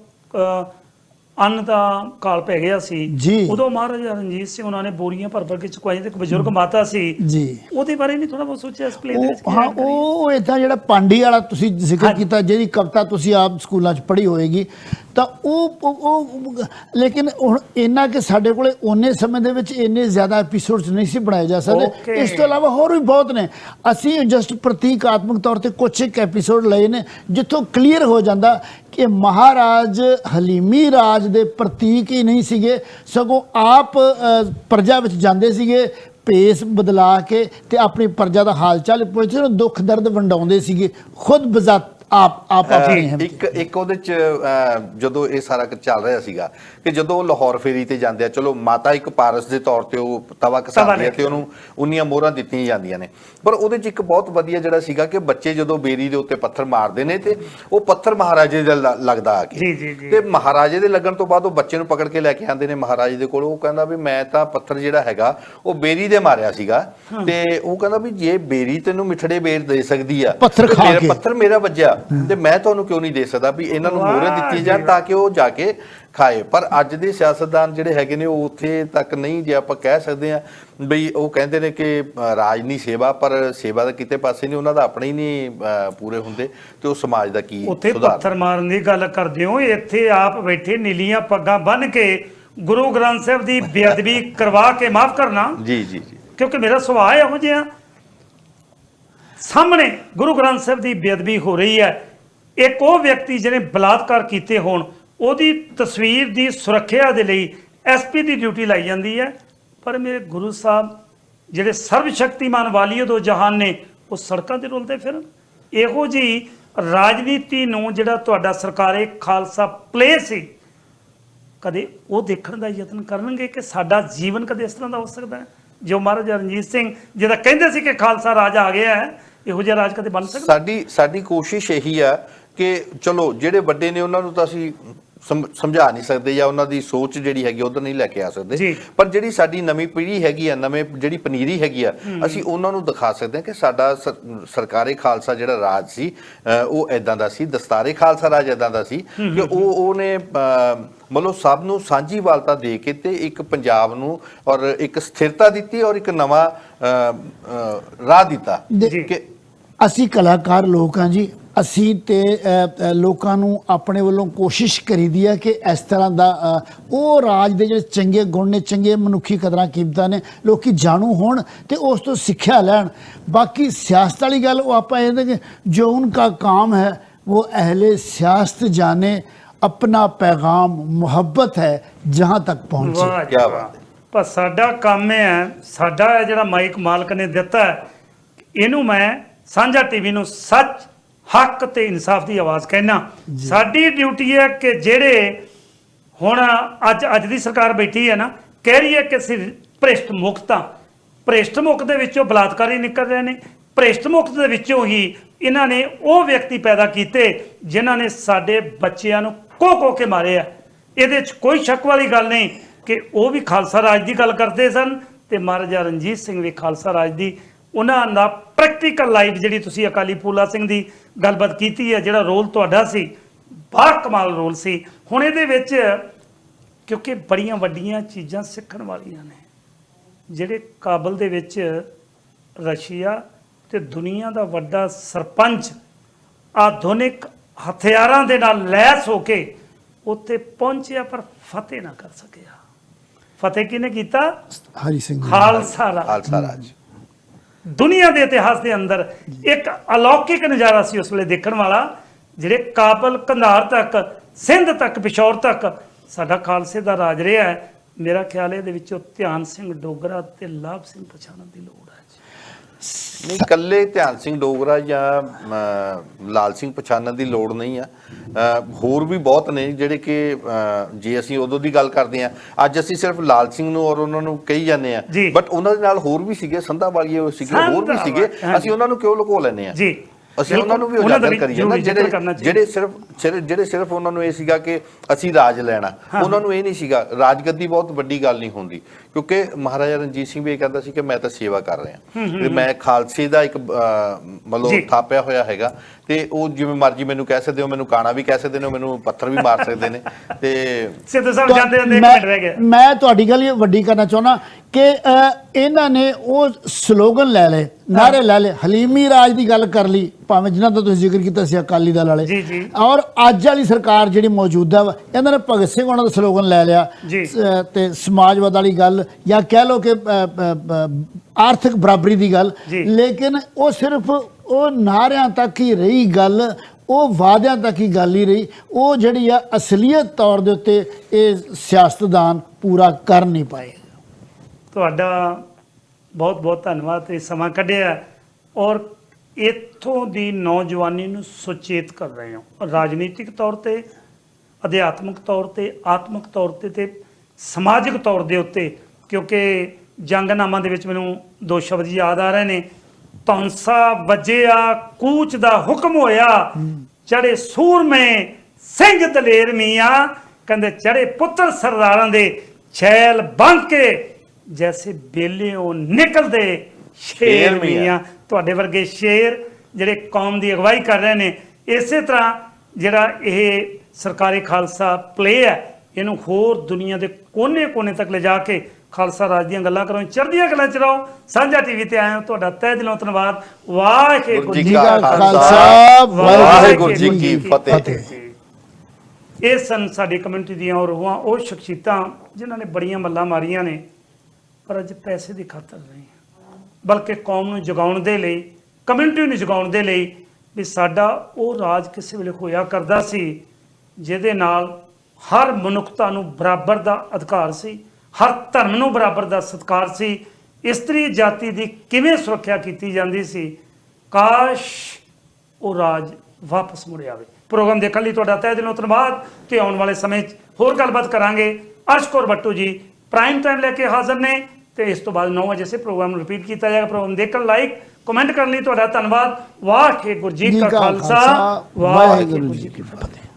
ਅੰਨ ਦਾ ਕਾਲ ਪੈ ਗਿਆ ਸੀ। ਉਦੋਂ ਮਹਾਰਾਜਾ ਰਣਜੀਤ ਸਿੰਘ ਉਹਨਾਂ ਨੇ ਬੋਰੀਆਂ ਭਰ ਭਰ ਕੇ ਚੁਕਵਾਈਆਂ ਤੇ ਇੱਕ ਬਜ਼ੁਰਗ ਮਾਤਾ ਸੀ ਜੀ ਉਹਦੇ ਬਾਰੇ ਨਹੀਂ ਥੋੜਾ ਬਹੁਤ ਸੋਚਿਆ ਇਸ ਪਲੇ ਦੇ ਵਿੱਚ ਹਾਂ? ਉਹ ਇਦਾਂ ਜਿਹੜਾ ਪਾਂਡੀ ਵਾਲਾ ਤੁਸੀਂ ਜ਼ਿਕਰ। ਕੀਤਾ ਜਿਹਦੀ ਕਵਿਤਾ ਤੁਸੀਂ ਆਪ ਸਕੂਲਾਂ 'ਚ ਪੜ੍ਹੀ ਹੋਏਗੀ ਤਾਂ ਉਹ ਉਹ- ਲੇਕਿਨ ਹੁਣ ਇੰਨਾ ਕਿ ਸਾਡੇ ਕੋਲੇ ਓਨੇ ਸਮੇਂ ਦੇ ਵਿੱਚ ਇੰਨੇ ਜ਼ਿਆਦਾ ਐਪੀਸੋਡਸ ਨਹੀਂ ਸੀ ਬਣਾਏ ਜਾ ਸਕਦੇ. ਇਸ ਤੋਂ ਇਲਾਵਾ ਹੋਰ ਵੀ ਬਹੁਤ ਨੇ ਅਸੀਂ ਜਸਟ ਪ੍ਰਤੀਕਾਤਮਕ ਤੌਰ ਤੇ ਕੁਝ ਇੱਕ ਐਪੀਸੋਡ ਲਏ ਨੇ ਜਿੱਥੋਂ ਕਲੀਅਰ ਹੋ ਜਾਂਦਾ ਕਿ ਮਹਾਰਾਜ ਹਲੀਮੀ ਰਾਜ ਦੇ ਪ੍ਰਤੀਕ ਹੀ ਨਹੀਂ ਸੀਗੇ। ਸਗੋਂ ਆਪ ਪ੍ਰਜਾ ਵਿੱਚ ਜਾਂਦੇ ਸੀਗੇ ਭੇਸ ਬਦਲਾ ਕੇ ਤੇ ਆਪਣੀ ਪ੍ਰਜਾ ਦਾ ਹਾਲ ਚਾਲ ਪੁੱਛਦੇ ਦੁੱਖ ਦਰਦ ਵੰਡਾਉਂਦੇ ਸੀਗੇ। ਖੁਦ ਬਜ਼ਾਤ ਆਪ ਆਪ ਆਪਣੀ ਇੱਕ ਇੱਕ ਉਹਦੇ ਚ ਜਦੋਂ ਇਹ ਸਾਰਾ ਕੁਝ ਚੱਲ ਰਿਹਾ ਸੀਗਾ ਕਿ ਜਦੋਂ ਉਹ ਲਾਹੌਰ ਫੇਰੀ ਤੇ ਜਾਂਦੇ ਆ ਚਲੋ ਮਾਤਾ ਇੱਕ ਪਾਰਸ ਦੇ ਤੌਰ ਤੇ ਉਹ ਤਵਾ ਕਸਾਉਂਦੀ ਹੈ ਤੇ ਉਹਨੂੰ ਉਨੀਆਂ ਮੋਹਰਾਂ ਦਿੱਤੀਆਂ ਜਾਂਦੀਆਂ ਨੇ ਪਰ ਉਹਦੇ ਚ ਇੱਕ ਬਹੁਤ ਵਧੀਆ ਜਿਹੜਾ ਸੀਗਾ ਕਿ ਬੱਚੇ ਜਦੋਂ ਬੇਰੀ ਦੇ ਉੱਤੇ ਪੱਥਰ ਮਾਰਦੇ ਨੇ ਤੇ ਉਹ ਪੱਥਰ ਮਹਾਰਾਜੇ ਦੇ ਲੱਗਦਾ ਆ ਕੇ ਜੀ, ਜੀ, ਜੀ। ਤੇ ਮਹਾਰਾਜੇ ਦੇ ਲੱਗਣ ਤੋਂ ਬਾਅਦ ਉਹ ਬੱਚੇ ਨੂੰ ਪਕੜ ਕੇ ਲੈ ਕੇ ਆਉਂਦੇ ਨੇ ਮਹਾਰਾਜੇ ਦੇ ਕੋਲ ਉਹ ਕਹਿੰਦਾ ਵੀ ਮੈਂ ਤਾਂ ਪੱਥਰ ਜਿਹੜਾ ਹੈਗਾ ਉਹ ਬੇਰੀ ਦੇ ਮਾਰਿਆ ਸੀਗਾ ਤੇ ਉਹ ਕਹਿੰਦਾ ਵੀ ਜੇ ਬੇਰੀ ਤੈਨੂੰ ਮਿੱਠੜੇ ਬੇਰ ਦੇ ਸਕਦੀ ਆ ਪੱਥਰ ਖਾ ਕੇ। ਪੱਥਰ ਮੇਰਾ ਵੱਜਿਆ ਤੇ ਮੈਂ ਤੁਹਾਨੂੰ ਕਿਉਂ ਨਹੀਂ ਦੇ ਸਕਦਾ ਵੀ ਇਹਨਾਂ ਨੂੰ ਮੋਹਰੇ ਦਿੱਤੀ ਜਾਣ। ਤਾਂ ਕਿ ਉਹ ਜਾ ਕੇ ਖਾਏ। ਪਰ ਅੱਜ ਦੇ ਸਿਆਸਤਦਾਨ ਜਿਹੜੇ ਹੈਗੇ ਨੇ ਉਹ ਉੱਥੇ ਤੱਕ ਨਹੀਂ ਜੇ ਆਪਾਂ ਕਹਿ ਸਕਦੇ ਆ ਬਈ ਉਹ ਕਹਿੰਦੇ ਨੇ ਕਿ ਰਾਜ ਨਹੀਂ ਸੇਵਾ ਪਰ ਸੇਵਾ ਦਾ ਕਿਤੇ ਪਾਸੇ ਨਹੀਂ ਉਹਨਾਂ ਦਾ ਆਪਣੇ ਹੀ ਨਹੀਂ ਪੂਰੇ ਹੁੰਦੇ। ਤੇ ਉਹ ਸਮਾਜ ਦਾ ਕੀ ਉੱਥੇ ਪੱਥਰ ਮਾਰਨ ਦੀ ਗੱਲ ਕਰਦੇ ਹੋ ਇੱਥੇ ਆਪ ਬੈਠੇ ਨੀਲੀਆਂ ਪੱਗਾਂ ਬੰਨ ਕੇ ਗੁਰੂ ਗ੍ਰੰਥ ਸਾਹਿਬ ਦੀ ਬੇਅਦਬੀ ਕਰਵਾ ਕੇ ਮਾਫ ਕਰਨਾ। ਜੀ ਜੀ ਜੀ। ਕਿਉਂਕਿ ਮੇਰਾ ਸੁਭਾਅ ਇਹੋ ਜਿਹਾ। ਸਾਹਮਣੇ ਗੁਰੂ ਗ੍ਰੰਥ ਸਾਹਿਬ ਦੀ ਬੇਅਦਬੀ ਹੋ ਰਹੀ ਹੈ। ਇੱਕ ਉਹ ਵਿਅਕਤੀ ਜਿਹਨੇ ਬਲਾਤਕਾਰ ਕੀਤੇ ਹੋਣ ਉਹਦੀ ਤਸਵੀਰ ਦੀ ਸੁਰੱਖਿਆ ਦੇ ਲਈ ਐਸਪੀ ਦੀ ਡਿਊਟੀ ਲਾਈ ਜਾਂਦੀ ਹੈ। ਪਰ ਮੇਰੇ ਗੁਰੂ ਸਾਹਿਬ ਜਿਹੜੇ ਸਰਵ ਸ਼ਕਤੀਮਾਨ ਵਾਲੀਏ ਦੋ ਜਹਾਨ ਨੇ, ਉਹ ਸੜਕਾਂ ਤੇ ਰੁਲਦੇ ਫਿਰਨ। ਇਹੋ ਜੀ ਰਾਜਨੀਤੀ ਨੂੰ ਜਿਹੜਾ ਤੁਹਾਡਾ ਸਰਕਾਰੇ ਖਾਲਸਾ ਪਲੇ ਸੀ, ਕਦੇ ਉਹ ਦੇਖਣ ਦਾ ਯਤਨ ਕਰਨਗੇ ਕਿ ਸਾਡਾ ਜੀਵਨ ਕਦੇ ਇਸ ਤਰ੍ਹਾਂ ਦਾ ਹੋ ਸਕਦਾ ਹੈ? ਜੋ ਮਹਾਰਾਜਾ ਰਣਜੀਤ ਸਿੰਘ ਜਿਹਦਾ ਕਹਿੰਦੇ ਸੀ ਕਿ ਖਾਲਸਾ ਰਾਜ ਆ ਗਿਆ ਹੈ, ਇਹੋ ਜਿਹਾ ਰਾਜ ਕਦੇ ਬਣ ਸਕਦਾ ਸਾਡੀ ਸਾਡੀ ਕੋਸ਼ਿਸ਼ ਇਹੀ ਆ ਕਿ ਚਲੋ, ਜਿਹੜੇ ਵੱਡੇ ਨੇ ਉਹਨਾਂ ਨੂੰ ਤਾਂ ਅਸੀਂ ਸਮਝਾ ਨਹੀਂ ਸਕਦੇ ਜਾਂ ਉਹਨਾਂ ਦੀ ਸੋਚ ਜਿਹੜੀ ਹੈਗੀ ਉਧਰ ਨਹੀਂ ਲੈ ਕੇ ਆ। ਸਕਦੇ। ਪਰ ਜਿਹੜੀ ਸਾਡੀ ਨਵੀਂ ਪੀੜ੍ਹੀ ਹੈਗੀ ਆ ਨਵੇਂ ਜਿਹੜੀ ਪਨੀਰੀ ਹੈਗੀ ਆ ਅਸੀਂ ਉਹਨਾਂ ਨੂੰ ਦਿਖਾ ਸਕਦੇ ਹਾਂ ਕਿ ਸਾਡਾ ਸਰ- ਸਰਕਾਰੀ ਖਾਲਸਾ ਜਿਹੜਾ ਰਾਜ ਸੀ ਉਹ ਐਦਾਂ ਦਾ ਸੀ ਦਸਤਾਰੇ ਖਾਲਸਾ ਰਾਜ ਐਦਾਂ ਦਾ ਸੀ ਕਿ ਉਹ ਉਹਨੇ ਮਤਲਬ ਸਭ ਨੂੰ ਸਾਂਝੀਵਾਲਤਾ ਦੇ ਕੇ ਤੇ ਇੱਕ ਪੰਜਾਬ ਨੂੰ ਔਰ ਇੱਕ ਸਥਿਰਤਾ ਦਿੱਤੀ ਔਰ ਇੱਕ ਨਵਾਂ ਰਾਹ ਦਿੱਤਾ ਕਿ ਅਸੀਂ ਕਲਾਕਾਰ ਲੋਕ ਹਾਂ ਜੀ ਅਸੀਂ ਤੇ ਅ, ਅ, ਲੋਕਾਂ ਨੂੰ ਆਪਣੇ ਵੱਲੋਂ ਕੋਸ਼ਿਸ਼ ਕਰੀਦੀ ਹੈ ਕਿ ਇਸ ਤਰ੍ਹਾਂ ਦਾ ਅ, ਉਹ ਰਾਜ ਦੇ ਜਿਹੜੇ ਚੰਗੇ ਗੁਣ ਨੇ ਚੰਗੇ ਮਨੁੱਖੀ ਕਦਰਾਂ ਕੀਮਤਾਂ ਨੇ ਲੋਕੀ ਜਾਣੂ ਹੋਣ ਤੇ ਉਸ ਤੋਂ ਸਿੱਖਿਆ ਲੈਣ ਬਾਕੀ ਸਿਆਸਤ ਵਾਲੀ ਗੱਲ ਉਹ ਆਪਾਂ ਇਹਦੇ ਕਿ ਜੋ ਉਨਕਾ काम है वो अहले सियासत जाने अपना पैगाम मोहब्बत है जहां तक पहुंचे ਵਾਹ ਜੀ ਕਿਆ ਵਾਹ। ਬਾਤ ਹੈ। ਪਰ ਸਾਡਾ ਕੰਮ ਇਹ ਹੈ ਸਾਡਾ ਇਹ ਜਿਹੜਾ ਮਾਈਕ ਮਾਲਕ ਨੇ ਦਿੱਤਾ ਹੈ, ਇਹਨੂੰ ਮੈਂ ਸਾਂਝਾ ਟੀਵੀ ਨੂੰ ਸੱਚ ਹੱਕ ਤੇ ਇਨਸਾਫ ਦੀ ਆਵਾਜ਼ ਕਹਿਣਾ ਸਾਡੀ ਡਿਊਟੀ ਹੈ ਕਿ ਜਿਹੜੇ ਹੁਣ ਅੱਜ ਅੱਜ ਦੀ ਸਰਕਾਰ ਬੈਠੀ ਹੈ ਨਾ ਕਹਿ ਰਹੀ ਹੈ ਕਿ ਅਸੀਂ ਭ੍ਰਿਸ਼ਟ ਮੁਕਤ ਭ੍ਰਿਸ਼ਟ ਮੁਕਤ ਦੇ ਵਿੱਚੋਂ ਬਲਾਤਕਾਰੀ ਨਿਕਲ ਰਹੇ ਨੇ। ਭ੍ਰਿਸ਼ਟ ਮੁਕਤ ਦੇ ਵਿੱਚੋਂ ਹੀ ਇਹਨਾਂ ਨੇ ਉਹ ਵਿਅਕਤੀ ਪੈਦਾ ਕੀਤੇ ਜਿਨ੍ਹਾਂ ਨੇ ਸਾਡੇ ਬੱਚਿਆਂ ਨੂੰ ਕੋ ਕੋ ਕੇ ਮਾਰੇ ਆ। ਇਹਦੇ 'ਚ ਕੋਈ ਸ਼ੱਕ ਵਾਲੀ ਗੱਲ ਨਹੀਂ ਕਿ ਉਹ ਵੀ ਖਾਲਸਾ ਰਾਜ ਦੀ ਗੱਲ ਕਰਦੇ ਸਨ ਤੇ ਮਹਾਰਾਜਾ ਰਣਜੀਤ ਸਿੰਘ ਵੀ ਖਾਲਸਾ ਰਾਜ ਦੀ ਉਹਨਾਂ ਦਾ ਪ੍ਰੈਕਟੀਕਲ ਲਾਈਫ ਜਿਹੜੀ ਤੁਸੀਂ ਅਕਾਲੀ ਫੂਲਾ ਸਿੰਘ ਦੀ ਗੱਲਬਾਤ ਕੀਤੀ ਹੈ ਜਿਹੜਾ ਰੋਲ ਤੁਹਾਡਾ ਸੀ ਬਾ ਕਮਾਲ ਰੋਲ ਸੀ। ਹੁਣ ਇਹਦੇ ਵਿੱਚ ਕਿਉਂਕਿ ਬੜੀਆਂ ਵੱਡੀਆਂ ਚੀਜ਼ਾਂ ਸਿੱਖਣ ਵਾਲੀਆਂ ਨੇ ਜਿਹੜੇ ਕਾਬਲ ਦੇ ਵਿੱਚ ਰਸ਼ੀਆ ਤੇ ਦੁਨੀਆ ਦਾ ਵੱਡਾ ਸਰਪੰਚ ਆਧੁਨਿਕ ਹਥਿਆਰਾਂ ਦੇ ਨਾਲ ਲੈਸ ਹੋ ਕੇ ਉੱਥੇ ਪਹੁੰਚਿਆ ਪਰ ਫਤਿਹ ਨਾ ਕਰ ਸਕਿਆ। ਫਤਿਹ ਕਿਨੇ ਕੀਤਾ? ਹਰੀ ਸਿੰਘ ਖਾਲਸਾ ਰਾਜ। ਦੁਨੀਆ ਦੇ ਇਤਿਹਾਸ ਦੇ ਅੰਦਰ ਇੱਕ ਅਲੌਕਿਕ ਨਜ਼ਾਰਾ ਸੀ ਉਸ ਵੇਲੇ ਦੇਖਣ ਵਾਲਾ, ਜਿਹੜੇ ਕਾਬਲ ਕੰਧਾਰ ਤੱਕ, ਸਿੰਧ ਤੱਕ, ਪਿਸ਼ੌਰ ਤੱਕ, ਸਾਡਾ ਖਾਲਸੇ ਦਾ ਰਾਜ ਰਿਹਾ ਹੈ। ਮੇਰਾ ਖਿਆਲ ਹੈ ਇਹਦੇ ਵਿੱਚੋਂ ਧਿਆਨ ਸਿੰਘ ਡੋਗਰਾ ਤੇ ਲਾਭ ਸਿੰਘ ਪਛਾਣਨ ਦੀ ਲੋੜ ਹੈ। ਨਹੀਂ ਕੱਲੇ ਧਿਆਨ ਸਿੰਘ ਡੋਗਰਾ ਜਾਂ ਲਾਲ ਸਿੰਘ ਪਛਾਣਨ ਦੀ ਲੋੜ ਨਹੀਂ ਆ। ਹੋਰ ਵੀ ਬਹੁਤ ਨੇ ਜਿਹੜੇ ਕਿ ਜੇ ਅਸੀਂ ਉਦੋਂ ਦੀ ਗੱਲ ਕਰਦੇ ਆ ਅੱਜ ਅਸੀਂ ਸਿਰਫ ਲਾਲ ਸਿੰਘ ਨੂੰ ਔਰ ਉਹਨਾਂ ਨੂੰ ਕਹੀ ਜਾਂਦੇ ਆ। ਬਟ ਉਹਨਾਂ ਦੇ ਨਾਲ ਹੋਰ ਵੀ ਸੀਗੇ ਸੰਧਾ ਵਾਲੀਏ ਸੀਗੇ ਹੋਰ ਵੀ ਸੀਗੇ ਅਸੀਂ ਉਹਨਾਂ ਨੂੰ ਕਿਉਂ ਲੁਕੋ ਲੈਂਦੇ ਆ ਜੀ। ਅਸੀਂ ਉਹਨਾਂ ਨੂੰ ਵੀ ਉਜਾਗਰ ਜ਼ਰੂਰੀ ਜ਼ਿਕਰ ਜਿਹੜੇ। ਜਿਹੜੇ ਸਿਰਫ ਸਿਰ- ਜਿਹੜੇ ਸਿਰਫ ਉਹਨਾਂ ਨੂੰ ਇਹ ਸੀਗਾ ਕਿ ਅਸੀਂ ਰਾਜ ਲੈਣਾ। ਉਹਨਾਂ ਨੂੰ ਇਹ ਨਹੀਂ ਸੀਗਾ ਰਾਜਗੱਦੀ ਬਹੁਤ ਵੱਡੀ ਗੱਲ ਨਹੀਂ ਹੁੰਦੀ। ਕਿਉਂਕਿ ਮਹਾਰਾਜਾ ਰਣਜੀਤ ਸਿੰਘ ਵੀ ਇਹ ਕਹਿੰਦਾ ਸੀ ਕਿ ਮੈਂ ਤਾਂ ਸੇਵਾ ਕਰ ਰਿਹਾ। ਤੇ ਮੈਂ ਖਾਲਸੇ ਦਾ ਇੱਕ। ਮਤਲਬ ਥਾਪਿਆ ਹੋਇਆ ਹੈਗਾ। ਤੇ ਉਹ ਜਿਵੇਂ ਮਰਜ਼ੀ ਮੈਨੂੰ ਕਹਿ ਸਕਦੇ ਹੋ ਮੈਨੂੰ ਕਾਣਾ ਵੀ ਕਹਿ ਸਕਦੇ ਨੇ ਮੈਨੂੰ ਪੱਥਰ ਵੀ ਮਾਰ ਸਕਦੇ ਨੇ। ਤੇ ਸਿੱਧੂ ਸਾਹਿਬ ਜਾਂਦੇ ਜਾਂਦੇ ਇੱਕ ਮੈਂ- ਮਿੰਟ ਰਹਿ ਗਿਆ ਮੈਂ ਤੁਹਾਡੀ ਗੱਲ ਇਹ ਵੱਡੀ ਕਰਨਾ ਚਾਹੁੰਦਾ ਕਿ ਇਹਨਾਂ ਨੇ ਉਹ ਸਲੋਗਨ ਲੈ ਲਏ ਨਾਰੇ ਲੈ ਲਏ ਹਲੀਮੀ ਰਾਜ ਦੀ ਗੱਲ ਕਰ ਲਈ ਭਾਵੇਂ ਜਿਨ੍ਹਾਂ ਦਾ ਤੁਸੀਂ ਜ਼ਿਕਰ ਕੀਤਾ ਸੀ ਅਕਾਲੀ ਦਲ ਵਾਲੇ। ਜੀ, ਜੀ। ਔਰ ਅੱਜ ਵਾਲੀ ਸਰਕਾਰ ਜਿਹੜੀ ਮੌਜੂਦਾ ਵਾ ਇਹਨਾਂ ਨੇ ਭਗਤ ਸਿੰਘ ਉਹਨਾਂ ਦਾ ਸਲੋਗਨ ਲੈ ਲਿਆ। ਤੇ ਸਮਾਜਵਾਦ ਵਾਲੀ ਗੱਲ ਜਾਂ ਕਹਿ ਲਓ ਕਿ ਆਰਥਿਕ ਬਰਾਬਰੀ ਦੀ ਗੱਲ। ਲੇਕਿਨ ਉਹ ਸਿਰਫ ਉਹ ਨਾਰਿਆਂ ਤੱਕ ਹੀ ਰਹੀ ਗੱਲ ਉਹ ਵਾਅਦਿਆਂ ਤੱਕ ਹੀ ਗੱਲ ਹੀ ਰਹੀ ਉਹ ਜਿਹੜੀ ਆ ਅਸਲੀਅਤ ਤੌਰ ਦੇ ਉੱਤੇ ਇਹ ਸਿਆਸਤਦਾਨ ਪੂਰਾ ਕਰ ਨਹੀਂ ਪਾਏ ਤੁਹਾਡਾ ਬਹੁਤ ਬਹੁਤ ਧੰਨਵਾਦ ਤੇ ਸਮਾਂ ਕੱਢਿਆ ਔਰ ਇੱਥੋਂ ਦੀ ਨੌਜਵਾਨੀ ਨੂੰ ਸੁਚੇਤ ਕਰ ਰਹੇ ਹਾਂ ਰਾਜਨੀਤਿਕ ਤੌਰ ਤੇ ਅਧਿਆਤਮਿਕ ਤੌਰ ਤੇ ਆਤਮਿਕ ਤੌਰ ਤੇ ਤੇ ਸਮਾਜਿਕ ਤੌਰ ਦੇ ਉੱਤੇ ਕਿਉਂਕਿ ਜੰਗਨਾਮਾ ਦੇ ਵਿੱਚ ਮੈਨੂੰ ਦੋ ਸ਼ਬਦ ਯਾਦ ਆ ਰਹੇ ਨੇ। ਤੌਂਸਾ ਵੱਜਿਆ ਕੂਚ ਦਾ ਹੁਕਮ ਹੋਇਆ ਚੜੇ ਸੂਰਮੇ ਸਿੰਘ ਦਲੇਰ ਮੀਆਂ। ਕਹਿੰਦੇ ਚੜੇ ਪੁੱਤਰ ਸਰਦਾਰਾਂ ਦੇ ਛੈਲ ਬੰਨ ਕੇ ਜੈਸੇ ਬੇਲਿਓ ਨਿਕਲਦੇ ਸ਼ੇਰ। ਮੀਆਂ। ਤੁਹਾਡੇ ਵਰਗੇ ਸ਼ੇਰ ਜਿਹੜੇ ਕੌਮ ਦੀ ਅਗਵਾਈ ਕਰ ਰਹੇ ਨੇ ਇਸੇ ਤਰ੍ਹਾਂ ਜਿਹੜਾ ਇਹ ਸਰਕਾਰੀ ਖਾਲਸਾ ਪਲੇ ਹੈ ਇਹਨੂੰ ਹੋਰ ਦੁਨੀਆ ਦੇ ਕੋਨੇ-ਕੋਨੇ ਤੱਕ ਲਿਜਾ ਕੇ ਖਾਲਸਾ ਰਾਜ ਦੀਆਂ ਗੱਲਾਂ ਕਰੋ ਚੜ੍ਹਦੀਆਂ ਗੱਲਾਂ ਚ ਰਹੋ ਸਾਂਝਾ ਟੀਵੀ ਤੇ ਆਏ ਹੋ ਤੁਹਾਡਾ ਤਹਿ ਦਿਲੋਂ ਧੰਨਵਾਦ। ਵਾਹਿਗੁਰੂ ਜੀ ਕਾ ਖਾਲਸਾ, ਵਾਹਿਗੁਰੂ ਜੀ ਕੀ ਫਤਿਹ। ਇਹ ਸਨ ਸਾਡੀ ਕਮਿਊਨਿਟੀ ਦੀਆਂ ਉਹ ਰੂਹਾਂ ਉਹ ਸ਼ਖਸੀਅਤਾਂ ਜਿਨ੍ਹਾਂ ਨੇ ਬੜੀਆਂ ਮੱਲਾਂ ਮਾਰੀਆਂ ਨੇ ਪਰ ਅੱਜ ਪੈਸੇ ਦੀ ਖਾਤਰ ਨਹੀਂ। ਬਲਕਿ ਕੌਮ ਨੂੰ ਜਗਾਉਣ ਦੇ ਲਈ ਕਮਿਊਨਿਟੀ ਨੂੰ ਜਗਾਉਣ ਦੇ ਲਈ ਵੀ ਸਾਡਾ ਉਹ ਰਾਜ ਕਿਸੇ ਵੇਲੇ ਹੋਇਆ ਕਰਦਾ ਸੀ ਜਿਹਦੇ ਨਾਲ ਹਰ ਮਨੁੱਖਤਾ ਨੂੰ ਬਰਾਬਰ ਦਾ ਅਧਿਕਾਰ ਸੀ ਹਰ ਧਰਮ ਨੂੰ ਬਰਾਬਰ ਦਾ ਸਤਿਕਾਰ ਸੀ ਇਸਤਰੀ ਜਾਤੀ ਦੀ ਕਿਵੇਂ ਸੁਰੱਖਿਆ ਕੀਤੀ ਜਾਂਦੀ ਸੀ? ਕਾਸ਼ ਉਹ ਰਾਜ ਵਾਪਸ ਮੁੜ ਆਵੇ। ਪ੍ਰੋਗਰਾਮ ਦੇਖਣ ਲਈ ਤੁਹਾਡਾ ਤਹਿ ਦਿਲੋਂ ਧੰਨਵਾਦ। ਤੇ ਆਉਣ ਵਾਲੇ ਸਮੇਂ 'ਚ ਹੋਰ ਗੱਲਬਾਤ ਕਰਾਂਗੇ। ਅਰਸ਼ਕੌਰ ਬੱਟੂ ਜੀ ਪ੍ਰਾਈਮ ਟਾਈਮ ਲੈ ਕੇ ਹਾਜ਼ਰ ਨੇ। ਤੇ ਇਸ ਤੋਂ ਬਾਅਦ 9 ਵਜੇ ਸੇ ਪ੍ਰੋਗਰਾਮ ਨੂੰ ਰਿਪੀਟ ਕੀਤਾ ਜਾਏਗਾ। ਪ੍ਰੋਗਰਾਮ ਦੇਖਣ ਲਾਈਕ ਕਮੈਂਟ ਕਰਨ ਲਈ ਤੁਹਾਡਾ ਧੰਨਵਾਦ। ਵਾਹਿਗੁਰੂ ਜੀ ਕਾ ਖਾਲਸਾ। ਵਾਹਿਗੁਰੂ ਜੀ ਕੀ ਫਤਿਹ।